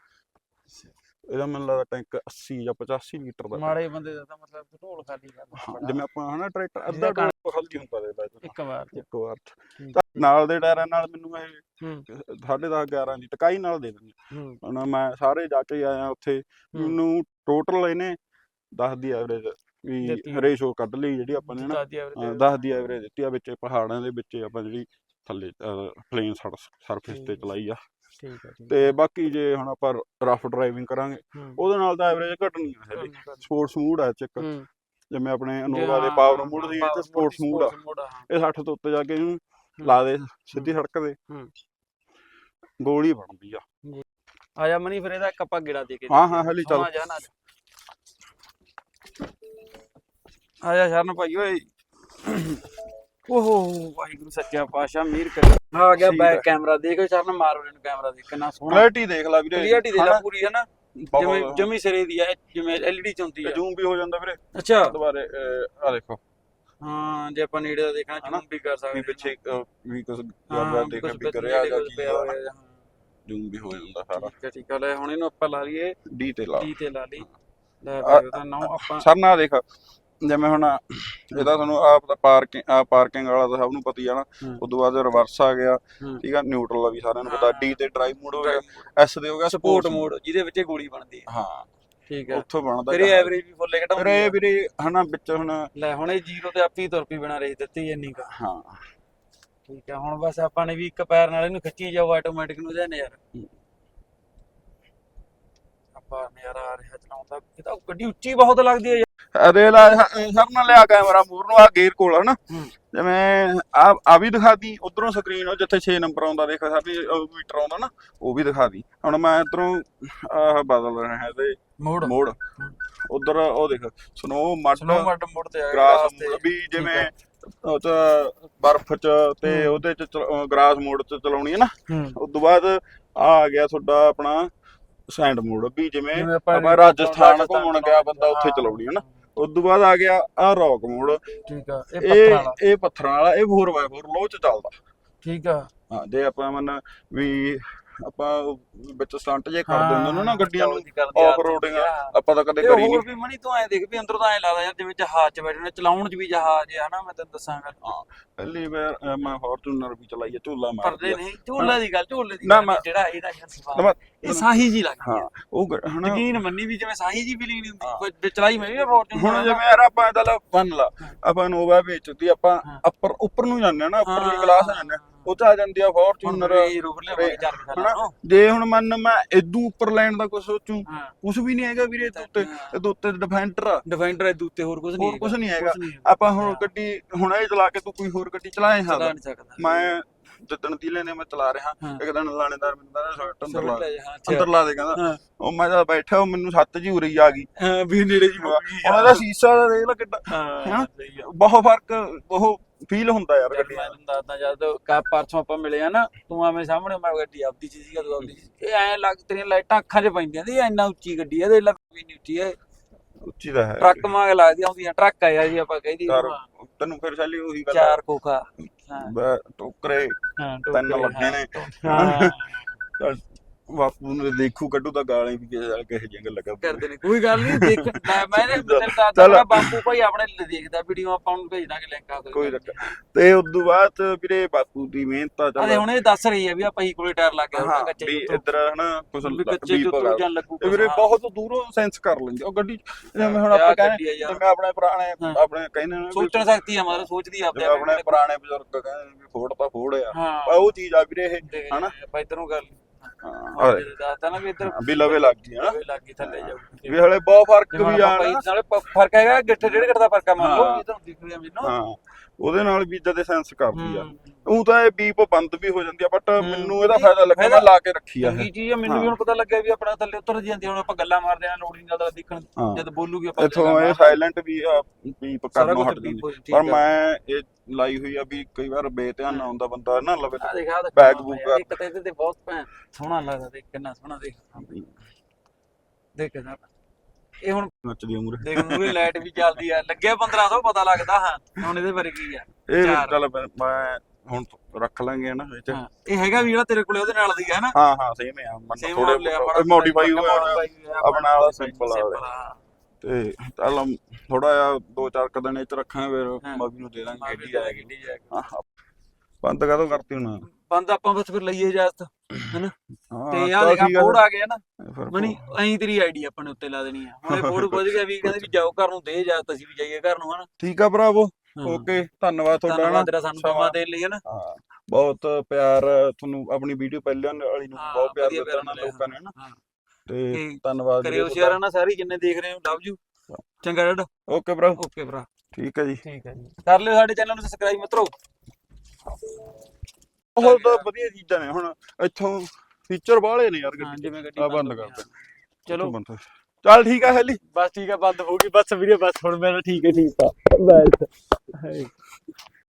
ਇਹਦਾ ਮੈਨੂੰ ਲੱਗਦਾ ਟੈਂਕ 80 ਜਾਂ 85 ਲੀਟਰ ਦਾ ਮਾੜੇ ਬੰਦੇ ਦਾ ਤਾਂ ਮਤਲਬ ਢੋਲ ਖਾਲੀ ਕਰਨਾ। ਜਿਵੇਂ ਆਪਾਂ ਹਨਾ ਟਰੈਕਟਰ ਅੱਧਾ ਟੋਲ ਖਾਲੀ ਹੁੰਦਾ ਦੇ ਇੱਕ ਵਾਰ ਇੱਕ ਵਾਰ ਨਾਲ ਦੇ ਟਾਇਰਾਂ ਨਾਲ ਮੈਨੂੰ ਇਹ ਹੂੰ। 10.5 11 ਦੀ ਟਕਾਈ ਨਾਲ ਦੇ ਦਿੰਦੇ ਹੂੰ। ਹੁਣ ਮੈਂ ਸਾਰੇ ਜਾ ਕੇ ਆਇਆ ਉੱਥੇ ਮੈਨੂੰ ਟੋਟਲ ਇਹਨੇ 10 ਦੀ ਐਵਰੇਜ ਵੀ। ਰੇਸ਼ੋ ਕੱਢ ਲਈ ਜਿਹੜੀ ਆਪਾਂ ਨੇ ਨਾ ਦਾਦੀ average 10 ਦੀ ਐਵਰੇਜ ਦਿੱਤੀ। ਆ ਵਿੱਚ ਪਹਾੜਾਂ ਦੇ ਵਿੱਚ ਆਪਾਂ ਜਿਹੜੀ ਥੱਲੇ ਪਲੇਨ ਸਰਫੇਸ ਤੇ। ਚਲਾਈ ਆ। ਠੀਕ ਹੈ ਠੀਕ ਤੇ ਬਾਕੀ ਜੇ ਹੁਣ ਆਪਾਂ ਰਫ ਡਰਾਈਵਿੰਗ ਕਰਾਂਗੇ ਹੂੰ। ਉਹਦੇ ਨਾਲ ਤਾਂ ਐਵਰੇਜ ਘਟਣੀ ਆ ਹੈਗੀ ਸਪੋਰਟਸ ਮੂਡ ਆ ਚ ਇੱਕ ਹੂੰ ਜਿਵੇਂ ਆਪਣੇ ਅਨੋਵਾ ਦੇ ਪਾਵਰ ਮੂਡ ਸੀ ਤੇ ਸਪੋਰਟਸ ਮੂਡ ਆ। sports mode ਆ, ਹਾਂ। ਇਹ 60 ਤੋਂ ਉੱਤੇ ਜਾ ਕੇ ਇਹਨੂੰ। ਲਾ ਦੇ ਸਿੱਧੀ ਸੜਕ ਤੇ। ਹੂੰ। ਗੋਲੀ ਬਣਦੀ ਆ। ਆ ਜਾ ਮਨੀ ਫਿਰ ਇਹਦਾ ਇੱਕ ਆਪਾਂ ਗੇੜਾ ਦੇ ਕੇ ਹਾਂ ਹਾਂ ਹਲੀ ਚੱਲ। ਆ ਜਾ ਨਾ। ਆ ਜਾ ਸ਼ਰਨ ਭਾਈ ਓਏ। ਓਹੋ ਵਾਹਿਗੁਰੂ ਸੱਚਾ ਪਾਤਸ਼ਾਹ ਮਿਹਰ ਕਰੇ। ਆ ਗਿਆ ਠੀਕ ਬੈਕ ਹੈ। ਕੈਮਰਾ ਦੇਖ ਸ਼ਰਨ ਮਾਰ ਉਹਨੂੰ ਕੈਮਰਾ ਦੇਖ ਕਿੰਨਾ ਸੋਹਣਾ। ਕਲੈਰਿਟੀ ਦੇਖ ਲੈ ਵੀਰੇ ਕਲੀਅਰਟੀ ਦੇ ਲੈ ਹਨਾ? ਪੂਰੀ ਹੈ ਨਾ ਬਹੁਤ ਜਿਵੇਂ। ਜਮੀ ਸਿਰੇ ਦੀ ਹੈ ਜਿਵੇਂ ਐਲਈਡੀ ਚ ਹੁੰਦੀ ਤੇ ਹੈ ਜ਼ੂਮ ਵੀ ਹੋ ਜਾਂਦਾ ਵੀਰੇ। ਅੱਛਾ। ਦੁਬਾਰੇ ਆ ਦੇਖੋ। ਹਾਂ ਜੇ ਆਪਾਂ ਨੇੜੇ ਦਾ ਦੇਖਣਾ ਹਨਾ? ਜ਼ੂਮ ਵੀ ਕਰ ਸਕਦੇ ਵੀ ਹਾਂ। ਪਿੱਛੇ ਅਹ, ਵੀ ਕੁਝ ਹਾਂ, ਗੱਲਬਾਤ ਵੀ ਦੇਖ ਕੁਛ ਵੀ ਕਰਿਆ ਜਾਂ ਕੀ ਪਿਆ ਹੋਇਆ ਹੋਇਆ, ਹਾਂ। ਜ਼ੂਮ ਵੀ ਹੋ ਜਾਂਦਾ ਸਾਰਾ। ਠੀਕ ਹੈ ਠੀਕ ਹੈ ਲੈ ਹੁਣ ਇਹਨੂੰ ਆਪਾਂ ਲਾ ਲਈਏ। ਡੀ ਤੇ ਲਾ। ਡੀ ਤੇ ਲਾ ਲਈ। ਲੈ ਆ- ਭਾਈ ਉਹਦਾ ਨਾਮ ਆਪਾਂ ਸਰ ਨਾ ਦੇਖ। ਜਿਵੇਂ ਹੁਣ ਇਹਦਾ ਤੁਹਾਨੂੰ ਆਪ ਦਾ ਪਾਰਕਿੰਗ ਆ ਪਾਰਕਿੰਗ ਵਾਲਾ ਤਾਂ ਸਭ ਨੂੰ ਪਤਾ ਹੀ ਆ ਨਾ। ਤੋਂ ਬਾਅਦ ਰਿਵਰਸ ਆ ਗਿਆ। ਠੀਕ ਆ ਨਿਊਟਰਲ ਦਾ ਵੀ ਸਾਰਿਆਂ ਨੂੰ ਪਤਾ। ਡੀ ਤੇ ਡਰਾਈਵ ਮੋਡ ਹੋ ਗਿਆ। ਐਸ ਦੇ ਹੋ ਗਿਆ ਸਪੋਰਟ ਮੋਡ ਜਿਹਦੇ ਵਿੱਚ ਇਹ ਗੋਲੀ ਬਣਦੀ ਹੈ ਹਾਂ। ਠੀਕ ਹੈ ਉੱਥੋਂ ਬਣਦਾ ਜਹਾਜ਼। ਐਵਰੇਜ ਵੀ ਫੁੱਲੇ ਫਿਰ ਘਟਾਉਂਦੀ ਇਹ ਹੈ ਵੀਰੇ ਹਨਾ ਵਿੱਚ ਹੁਣ ਲੈ ਹੁਣ ਇਹ ਜ਼ੀਰੋ ਤੇ ਆਪੀ ਤੁਰ ਪਈ ਬਣਾ ਰਹੀ ਦਿੱਤੀ ਇੰਨੀ ਕਾ। ਹਾਂ। ਠੀਕ ਹੈ ਹੁਣ ਬਸ ਆਪਾਂ ਨੇ ਵੀ ਇੱਕ ਪੈਰ ਨਾਲ ਇਹਨੂੰ ਖਿੱਚੀ ਜਾਓ ਆਟੋਮੈਟਿਕ ਨੂੰ ਜਾਂ ਨਜ਼ਾਰਾ ਆਪਾਂ ਨਜ਼ਾਰਾ ਆ ਰਿਹਾ ਚਲਾਉਂਦਾ ਇਹ ਤਾਂ ਗੱਡੀ ਉੱਚੀ ਬਹੁਤ ਲੱਗਦੀ ਹੈ ਯਾਰ। ਅਰੇ ਲਾ ਸਰ ਨਾਲ ਲਿਆ ਕੈਮਰਾ ਮੂਰ ਨੂੰ ਆ ਗੇਅਰ ਕੋਲ ਹਨਾ। ਜਿਵੇਂ ਆ ਆ ਵੀ ਦਿਖਾਤੀ ਉਧਰੋਂ ਸਕਰੀਨ ਉਹ ਜਿੱਥੇ 6 ਨੰਬਰ ਆਉਂਦਾ ਦੇਖ ਸਰ ਮੀਟਰ ਆਉਂਦਾ ਨਾ ਉਹ ਵੀ ਦਿਖਾਤੀ ਹੁਣ ਮੈਂ ਇਧਰੋਂ ਆਹ ਬਦਲ ਰਿਹਾ ਹੈ ਤੇ ਮੋੜ। ਮੋੜ। ਉਧਰ ਉਹ ਦੇਖ ਸਨੋ ਮੱਡ ਸਲੋ ਮੱਡ ਮੋੜ ਤੇ ਆ ਗ੍ਰਾਸ ਤੇ। ਵੀ ਜਿਵੇਂ ਉਹ ਚ ਬਰਫ਼ ਚ ਤੇ। ਉਹਦੇ ਚ ਗ੍ਰਾਸ ਮੋਡ ਚ ਚਲਾਉਣੀ ਹੈ ਨਾ? ਉਸ ਤੋਂ ਬਾਅਦ ਆ ਆ ਗਿਆ ਤੁਹਾਡਾ ਆਪਣਾ ਸੈਂਡ ਮੋਡ ਵੀ ਜਿਵੇਂ ਆਪਾਂ ਰਾਜਸਥਾਨ ਘੁੰਮਣ ਗਿਆ ਬੰਦਾ ਉੱਥੇ। ਚਲਾਉਣੀ ਹੈ ਨਾ? ਉਸ ਤੋਂ ਬਾਅਦ ਆ ਗਿਆ ਆ ਰੌਕ ਮੋਡ ਠੀਕ ਆ ਇਹ ਪੱਥਰ ਇਹ ਵਾਲਾ। ਇਹ ਪੱਥਰਾਂ ਵਾਲਾ ਇਹ 4x4 ਲੋ ਚ ਚੱਲਦਾ। ਠੀਕ ਆ। ਹਾਂ ਜੇ ਆਪਾਂ ਮਨ ਵੀ ਆਪਾਂ ਵਿੱਚ ਸਟੰਟ ਜੇ ਕਰਦੇ ਹੁੰਦੇ ਨੇ ਨਾ ਗੱਡੀਆਂ ਨੂੰ ਆਫ ਰੋਡਿੰਗ ਆਪਾਂ ਤਾਂ ਕਦੇ ਕਰੀ ਹੋਰ ਨਹੀਂ ਵੀ ਮਣੀ ਤੂੰ ਐ ਦੇਖ ਵੀ ਅੰਦਰੋਂ ਤਾਂ ਐ ਲੱਗਦਾ ਯਾਰ ਜਿਵੇਂ ਜਹਾਜ਼ 'ਚ ਬੈਠੇ ਨੇ ਚਲਾਉਣ 'ਚ ਵੀ ਜਹਾਜ਼ ਹੈ ਹਨਾ ਮੈਂ ਤੈਨੂੰ ਦੱਸਾਂਗਾ ਪਹਿਲੀ ਵਾਰ ਮੈਂ ਫੋਰਚੂਨਰ ਵੀ ਚਲਾਈ ਹੈ ਝੂਲਾ ਮਾਰ ਪਰਦੇ ਨਹੀਂ ਝੂਲੇ ਦੀ ਗੱਲ ਝੂਲੇ ਦੀ ਗੱਲ ਜਿਹੜਾ ਇਹਦਾ ਯਾਰ ਇਹ ਸਾਹੀ ਜੀ ਲੱਗਦੀ ਹਾਂ ਉਹ ਹਨਾ। ਯਕੀਨ ਮੰਨੀ ਵੀ ਜਿਵੇਂ ਸਾਹੀ ਜੀ ਫੀਲਿੰਗ ਨਹੀਂ। ਹੁੰਦੀ ਕੋਈ ਚਲਾਈ ਮੈਂ ਵੀ ਫੋਰਚੂਨ ਹੁਣ ਜਿਵੇਂ ਯਾਰ ਆਪਾਂ ਮੰਨ ਲਾ ਹਾਂ। ਆਪਾਂ ਨੋਵਾ ਵੇਚਦੀ ਆਪਾਂ। ਉੱਪਰ ਉੱਪਰ ਨੂੰ ਜਾਂਦੇ ਆ ਨਾ ਉੱਪਰਲੀ ਕਲਾਸ ਜਾਂਦੇ ਆ। ਉਹ ਆ ਜਾਂਦੀ ਆ ਫੋਰਚੂਨਰ ਜੇ ਹੁਣ ਮੰਨ ਮੈਂ ਇਦੋਂ ਉੱਪਰ ਲੈਣ ਦਾ ਕੁਝ ਸੋਚੂ ਹਾਂ। ਕੁਝ ਵੀ ਨਹੀਂ ਹੈਗਾ ਵੀਰੇ ਇਹਦੇ ਉੱਤੇ। ਇਹਦੇ ਉੱਤੇ ਡਿਫੈਂਡਰ ਆ। ਡਿਫੈਂਡਰ ਦੇ ਉੱਤੇ ਹੋਰ ਕੁਝ ਨਹੀਂ ਹੋਰ ਕੁਝ ਨਹੀਂ ਹੈਗਾ। ਆਪਾਂ ਹੁਣ ਗੱਡੀ ਹੁਣ ਇਹ ਚਲਾ ਕੇ ਤੂੰ ਕੋਈ ਹੋਰ ਗੱਡੀ ਚਲਾ ਨਹੀਂ ਚਲਾ ਸਕਦਾ ਨਹੀਂ ਸਕਦਾ। ਮੈਂ ਜਿੱਦਣ ਦੀ ਲੈਨੇ ਮੈਂ ਚਲਾ ਰਿਹਾ। ਹਾਂ। ਇੱਕ ਦਿਨ ਲਾਣੇਦਾਰ ਮੈਨੂੰ ਕਹਿੰਦਾ ਸਵਿਫਟ ਅੰਦਰ ਲਾ ਦੇ। ਹਾਂ ਅੰਦਰ ਲਾ ਦੇ ਕਹਿੰਦਾ। ਹਾਂ। ਉਹ ਮੈਂ ਜਦ ਬੈਠਾ ਉਹ ਮੈਨੂੰ ਸੱਤ ਜੀ ਉਰੀ ਆ ਗਈ। ਹਾਂ ਵੀ ਨੇੜੇ ਜੀ ਉਹਨਾਂ ਦਾ ਸ਼ੀਸ਼ਾ ਦਾ ਦੇਖ ਲੈ ਕਿੱਡਾ। ਹਾਂ ਬਹੁਤ ਫ਼ਰਕ ਉਹ ਫੀਲ ਹੁੰਦਾ ਯਾਰ ਗੱਡੀ ਮੈਂ ਤੁਹਾਨੂੰ ਦੱਸਦਾ ਜਦ ਕਾ ਪਰਸੋਂ ਆਪਾਂ ਮਿਲੇ ਆ ਨਾ ਤੂੰ ਆਵੇਂ ਸਾਹਮਣੇ ਮੈਂ ਗੱਡੀ ਆਪਦੀ ਚ ਸੀਗਾ ਤੂੰ ਆਪਦੀ ਚ ਇਹ ਐ ਲੱਗ ਤੇਰੀਆਂ ਲਾਈਟਾਂ ਅੱਖਾਂ 'ਚ ਪੈਂਦੀਆਂ ਦੀ ਇੰਨਾ ਉੱਚੀ ਗੱਡੀ ਆ ਇਹਦੇ ਲੱਗ ਵੀ ਨਹੀਂ ਉੱਚੀ ਹੈ ਉੱਚੀ ਦਾ ਹੈ। ਟਰੱਕ ਮੰਗ ਲੱਗਦੀ ਆਉਂਦੀਆਂ ਟਰੱਕ ਆ ਜੀ ਆਪਾਂ ਕਹਿੰਦੀ ਯਾਰ ਤੈਨੂੰ ਫਿਰ ਸਾਲੀ ਉਹੀ ਗੱਲ ਚਾਰ ਕੋਖਾ ਹਾਂ। ਬੈ- ਟੋਕਰੇ ਹਾਂ ਤਿੰਨ ਟੋਕਰੇ, ਲੱਗੇ ਨੇ। ਹਾਂ। ਚੱਲ। ਬਾਪੂ ਨੂੰ ਦੇਖੂ ਕੱਢੂ ਤਾਂ ਗਾਲਾਂ ਵੀ ਕਿਸੇ ਨਾਲ ਜੰਗ ਲੱਗਾ ਕਰਦੇ ਨੇ ਕੋਈ ਗੱਲ ਨਹੀਂ ਦੇਖ ਮੈਂ ਮੈਂ ਨੇ ਚੱਲ। ਦਾਦਾ ਬਾਪੂ ਭਾਈ ਆਪਣੇ ਲਈ ਦੇਖਦਾ ਵੀਡੀਓ ਆਪਾਂ ਨੂੰ ਭੇਜ ਦਾਂਗੇ ਲਿੰਕ ਆ ਕੋਈ ਚੱਕਰ ਤੇ ਉਦੋਂ ਬਾਅਦ ਵੀਰੇ ਬਾਪੂ ਦੀ ਮਿਹਨਤ ਆ ਅਰੇ ਚੱਲ ਹੁਣ ਇਹ ਦੱਸ ਰਹੀ ਹੈ ਵੀ ਆਪਾਂ ਹੀ ਕੋਲੇ ਟਾਇਰ ਲੱਗ ਗਿਆ ਹਾਂ ਉਹਦਾ ਕੱਚੇ ਵੀ। ਇੱਧਰ ਹਨਾ ਕੁਛ ਵੀ ਕੱਚੇ ਵਗੈਰਾ। ਜਾਂ ਲੱਗੂ ਵੀਰੇ ਬਹੁਤ ਦੂਰੋਂ ਸੈਂਸ ਕਰ ਲੈਂਦੀ ਉਹ ਗੱਡੀ ਜਿਵੇਂ ਹੁਣ ਆਪਾਂ ਆ ਕਹਿੰਦੇ। ਜਿਵੇਂ ਆਪਣੇ ਪੁਰਾਣੇ ਹਾਂ। ਆਪਣੇ ਕਹਿੰਦੇ ਨੇ ਸੋਚਣ ਸਕਤੀ ਆ ਮਤਲਬ ਸੋਚਦੀ ਆ ਜਿਵੇਂ ਆਪਣੇ ਪੁਰਾਣੇ ਬਜ਼ੁਰਗ ਕਹਿੰਦੇ ਫੋੜ ਤਾਂ ਫੋੜ ਆ ਹਾਂ ਆ ਉਹ ਚੀਜ਼ ਆ ਵੀਰੇ ਇਹ ਤੇ ਹਨਾ ਆਪਾਂ ਇਧਰੋਂ ਕਰ ਹਾਂ। ਹਾਂ ਦੱਸਦਾ ਨਾ ਵੀ ਇਧਰ ਵੀ ਲਵੇ ਲੱਗ ਗਈ ਹਨਾ ਲੱਗ ਗਈ ਥੱਲੇ ਜਾਊਗੀ ਵੀ ਹਲੇ ਬਹੁਤ ਫ਼ਰਕ ਵੀ ਵੀ ਆ ਨਾ ਨਾਲੇ ਪ- ਫ਼ਰਕ ਹੈਗਾ ਗਿੱਠ ਡੇਢ ਘੰਟੇ ਦਾ ਫ਼ਰਕ ਆ ਮੰਨ ਲਓ। ਹਾਂ। ਇਹ ਤਾਂ ਦਿਖ ਰਿਹਾ ਮੈਨੂੰ ਹਾਂ। ਉਹਦੇ ਨਾਲ ਵੀ ਜਦੇ ਸੈਂਸ ਕਰਦੀ ਆ। ਹੂੰ। ਉਹ ਤਾਂ ਇਹ ਬੀਪ ਬੰਦ ਵੀ ਹੋ ਜਾਂਦੀ ਆ ਬਟ। ਮੈਨੂੰ ਇਹਦਾ ਫਾਇਦਾ ਲੱਗਾ ਮੈਂ ਲਾ ਕੇ ਰੱਖੀ ਆ ਇਹ। ਚੰਗੀ ਚੀਜ਼ ਆ ਮੈਨੂੰ ਵੀ ਹੁਣ ਪਤਾ ਲੱਗਿਆ ਵੀ ਆਪਣਾ ਥੱਲੇ ਉਤਰ ਜਾਂਦੀ ਹੁਣ ਆਪਾਂ ਗੱਲਾਂ ਮਾਰਦੇ ਆ ਲੋੜ ਨਹੀਂ ਜ਼ਿਆਦਾ ਦੇਖਣ। ਜਦ ਬੋਲੂਗੀ ਆਪਾਂ ਇੱਥੋਂ ਇਹ ਮਾਰ- ਸਾਇਲੈਂਟ ਵੀ ਆ ਬੀਪ ਕਰਨੋਂ ਹਟ ਜਾਂਦੀ ਪਰ। ਮੈਂ ਇਹ ਲਾਈ ਹੋਈ ਆ ਵੀ ਕਈ ਵਾਰ ਬੇਧਿਆਨ ਹੁੰਦਾ ਬੰਦਾ ਨਾ ਲਵੇ ਬੈਗ ਯਾਰ, ਇੱਕ ਤਾਂ ਤੇ ਬਹੁਤ ਸੋਹਣਾ ਲੱਗਦਾ ਦੇਖ ਕਿੰਨਾ ਸੋਹਣਾ ਦੇਖ ਦੇਖ ਕਿੰਨਾ ਇਹ ਹੁਣ ਨੱਚਦੀ ਉਮਰ ਦੇਖ ਮੂਰੇ ਲਾਈਟ ਵੀ ਚੱਲਦੀ ਆ ਲੱਗਿਆ 1500 ਪਤਾ ਲੱਗਦਾ ਹਾਂ ਹੁਣ ਇਹਦੇ ਬਾਰੇ ਕੀ ਆ ਇਹ। ਚੱਲ ਮੈਂ ਹੁਣ ਰੱਖ ਲਾਂਗੇ ਨਾ ਵਿੱਚ ਹਾਂ ਇਹ ਹੈਗਾ ਵੀ ਜਿਹੜਾ ਤੇਰੇ ਕੋਲੇ ਉਹਦੇ ਨਾਲ ਦੀ ਹੈ ਨਾ ਹਾਂ ਹਾਂ ਸੇਮ ਆ ਮਨ Same ਥੋੜੇ ਬੜਾ ਮੋਡੀਫਾਈ ਹੋਇਆ ਹੋਇਆ, ਆਪਣਾ ਵਾਲਾ simple ਆ ਉਹਦਾ। ਤੇ ਚੱਲ ਥੋੜਾ ਜਿਹਾ ਦੋ ਚਾਰ ਕੁ ਦਿਨ ਇਹ ਚ ਰੱਖਾਂਗੇ ਹਾਂ। ਫਿਰ ਮਵੀ ਨੂੰ ਦੇ ਦਾਂਗੇ ਮਾਰ ਗੱਡੀ ਕੇ ਆਏਗੀ ਗੱਡੀ ਜਾਏਗੀ। ਹਾਂ ਬੰਦ ਕਦੋਂ ਕਰਤੀ ਹੁਣ ਬੰਦ ਆਪਾਂ ਬਸ ਫਿਰ ਲਈਏ ਇਜਾਜ਼ਤ ਹੈਨਾ? ਹਾਂ ਤੇ ਆ ਚੱਲ ਦੇਖਾ ਠੀਕ ਆ ਬੋਰਡ ਆ ਗਿਆ ਨਾ ਫਿਰ ਮਨੀ ਐਂ ਤੇਰੀ ਆਈਡੀ ਆਪਾਂ ਨੇ ਉੱਤੇ ਲਾ ਦੇਣੀ ਆ। ਹੁਣ ਇਹ ਬੋਰਡ ਪੁੱਜ ਗਿਆ ਵੀ ਕਹਿੰਦੇ ਵੀ ਜਾਓ ਘਰ ਨੂੰ ਦੇ ਇਜਾਜ਼ਤ ਅਸੀਂ ਵੀ ਜਾਈਏ ਘਰ ਨੂੰ ਹਨਾ? ਠੀਕ ਆ ਭਰਾਵੋ ਹਾਂ। ਓਕੇ ਧੰਨਵਾਦ ਤੁਹਾਡਾ ਧੰਨਵਾਦ ਨਾ ਤੇਰਾ ਸਾਨੂੰ ਸਮਾਂ- ਦੇਣ ਲਈ ਹਨਾ। ਹਾਂ ਬਹੁਤ ਪਿਆਰ ਤੁਹਾਨੂੰ ਆਪਣੀ ਵੀਡੀਓ ਪਹਿਲਾਂ ਵਾਲੀ ਨੂੰ ਬਹੁਤ ਪਿਆਰ ਦਿੱਤਾ ਨਾ ਲੋਕਾਂ ਨੇ ਨਾ ਹਾਂ। ਤੇ ਧੰਨਵਾਦ ਕਰਿਓ ਸ਼ੇਅਰ ਨਾ ਸਾਰੀ ਜਿੰਨੇ ਦੇਖ ਰਹੇ ਹੋ ਲਵ ਯੂ। ਚੰਗਾ ਡਾਡਾ। ਓਕੇ ਭਰਾ। ਓਕੇ ਭਰਾ। ਠੀਕ ਹੈ ਜੀ। ਠੀਕ ਹੈ ਜੀ। ਕਰ ਲਿਓ ਸਾਡੇ ਚੈਨਲ ਨੂੰ ਸਬਸਕ੍ਰਾਈਬ ਮਿੱਤਰੋ। ਬਹੁਤ ਵਧੀਆ ਚੀਜ਼ਾਂ ਨੇ ਹੁਣ ਇੱਥੋਂ ਫੀਚਰ ਵਾਲੇ ਨੇ ਯਾਰ ਗੱਡੀ ਜਿਵੇਂ ਗੱਡੀ ਆ ਬੰਦ ਹੋ ਕਰ ਗਈ, ਦੇ। ਹਾਂ। ਚਲੋ। ਚੱਲ ਠੀਕ ਆ ਹੈਲੀ। ਬਸ ਠੀਕ ਆ ਬੰਦ ਹੋ ਗਈ। ਬਸ ਵੀਰੇ ਬਸ ਹੁਣ ਮੇਰਾ ਠੀਕ ਹੈ ਠੀਕ ਆ। ਬਸ। Hey.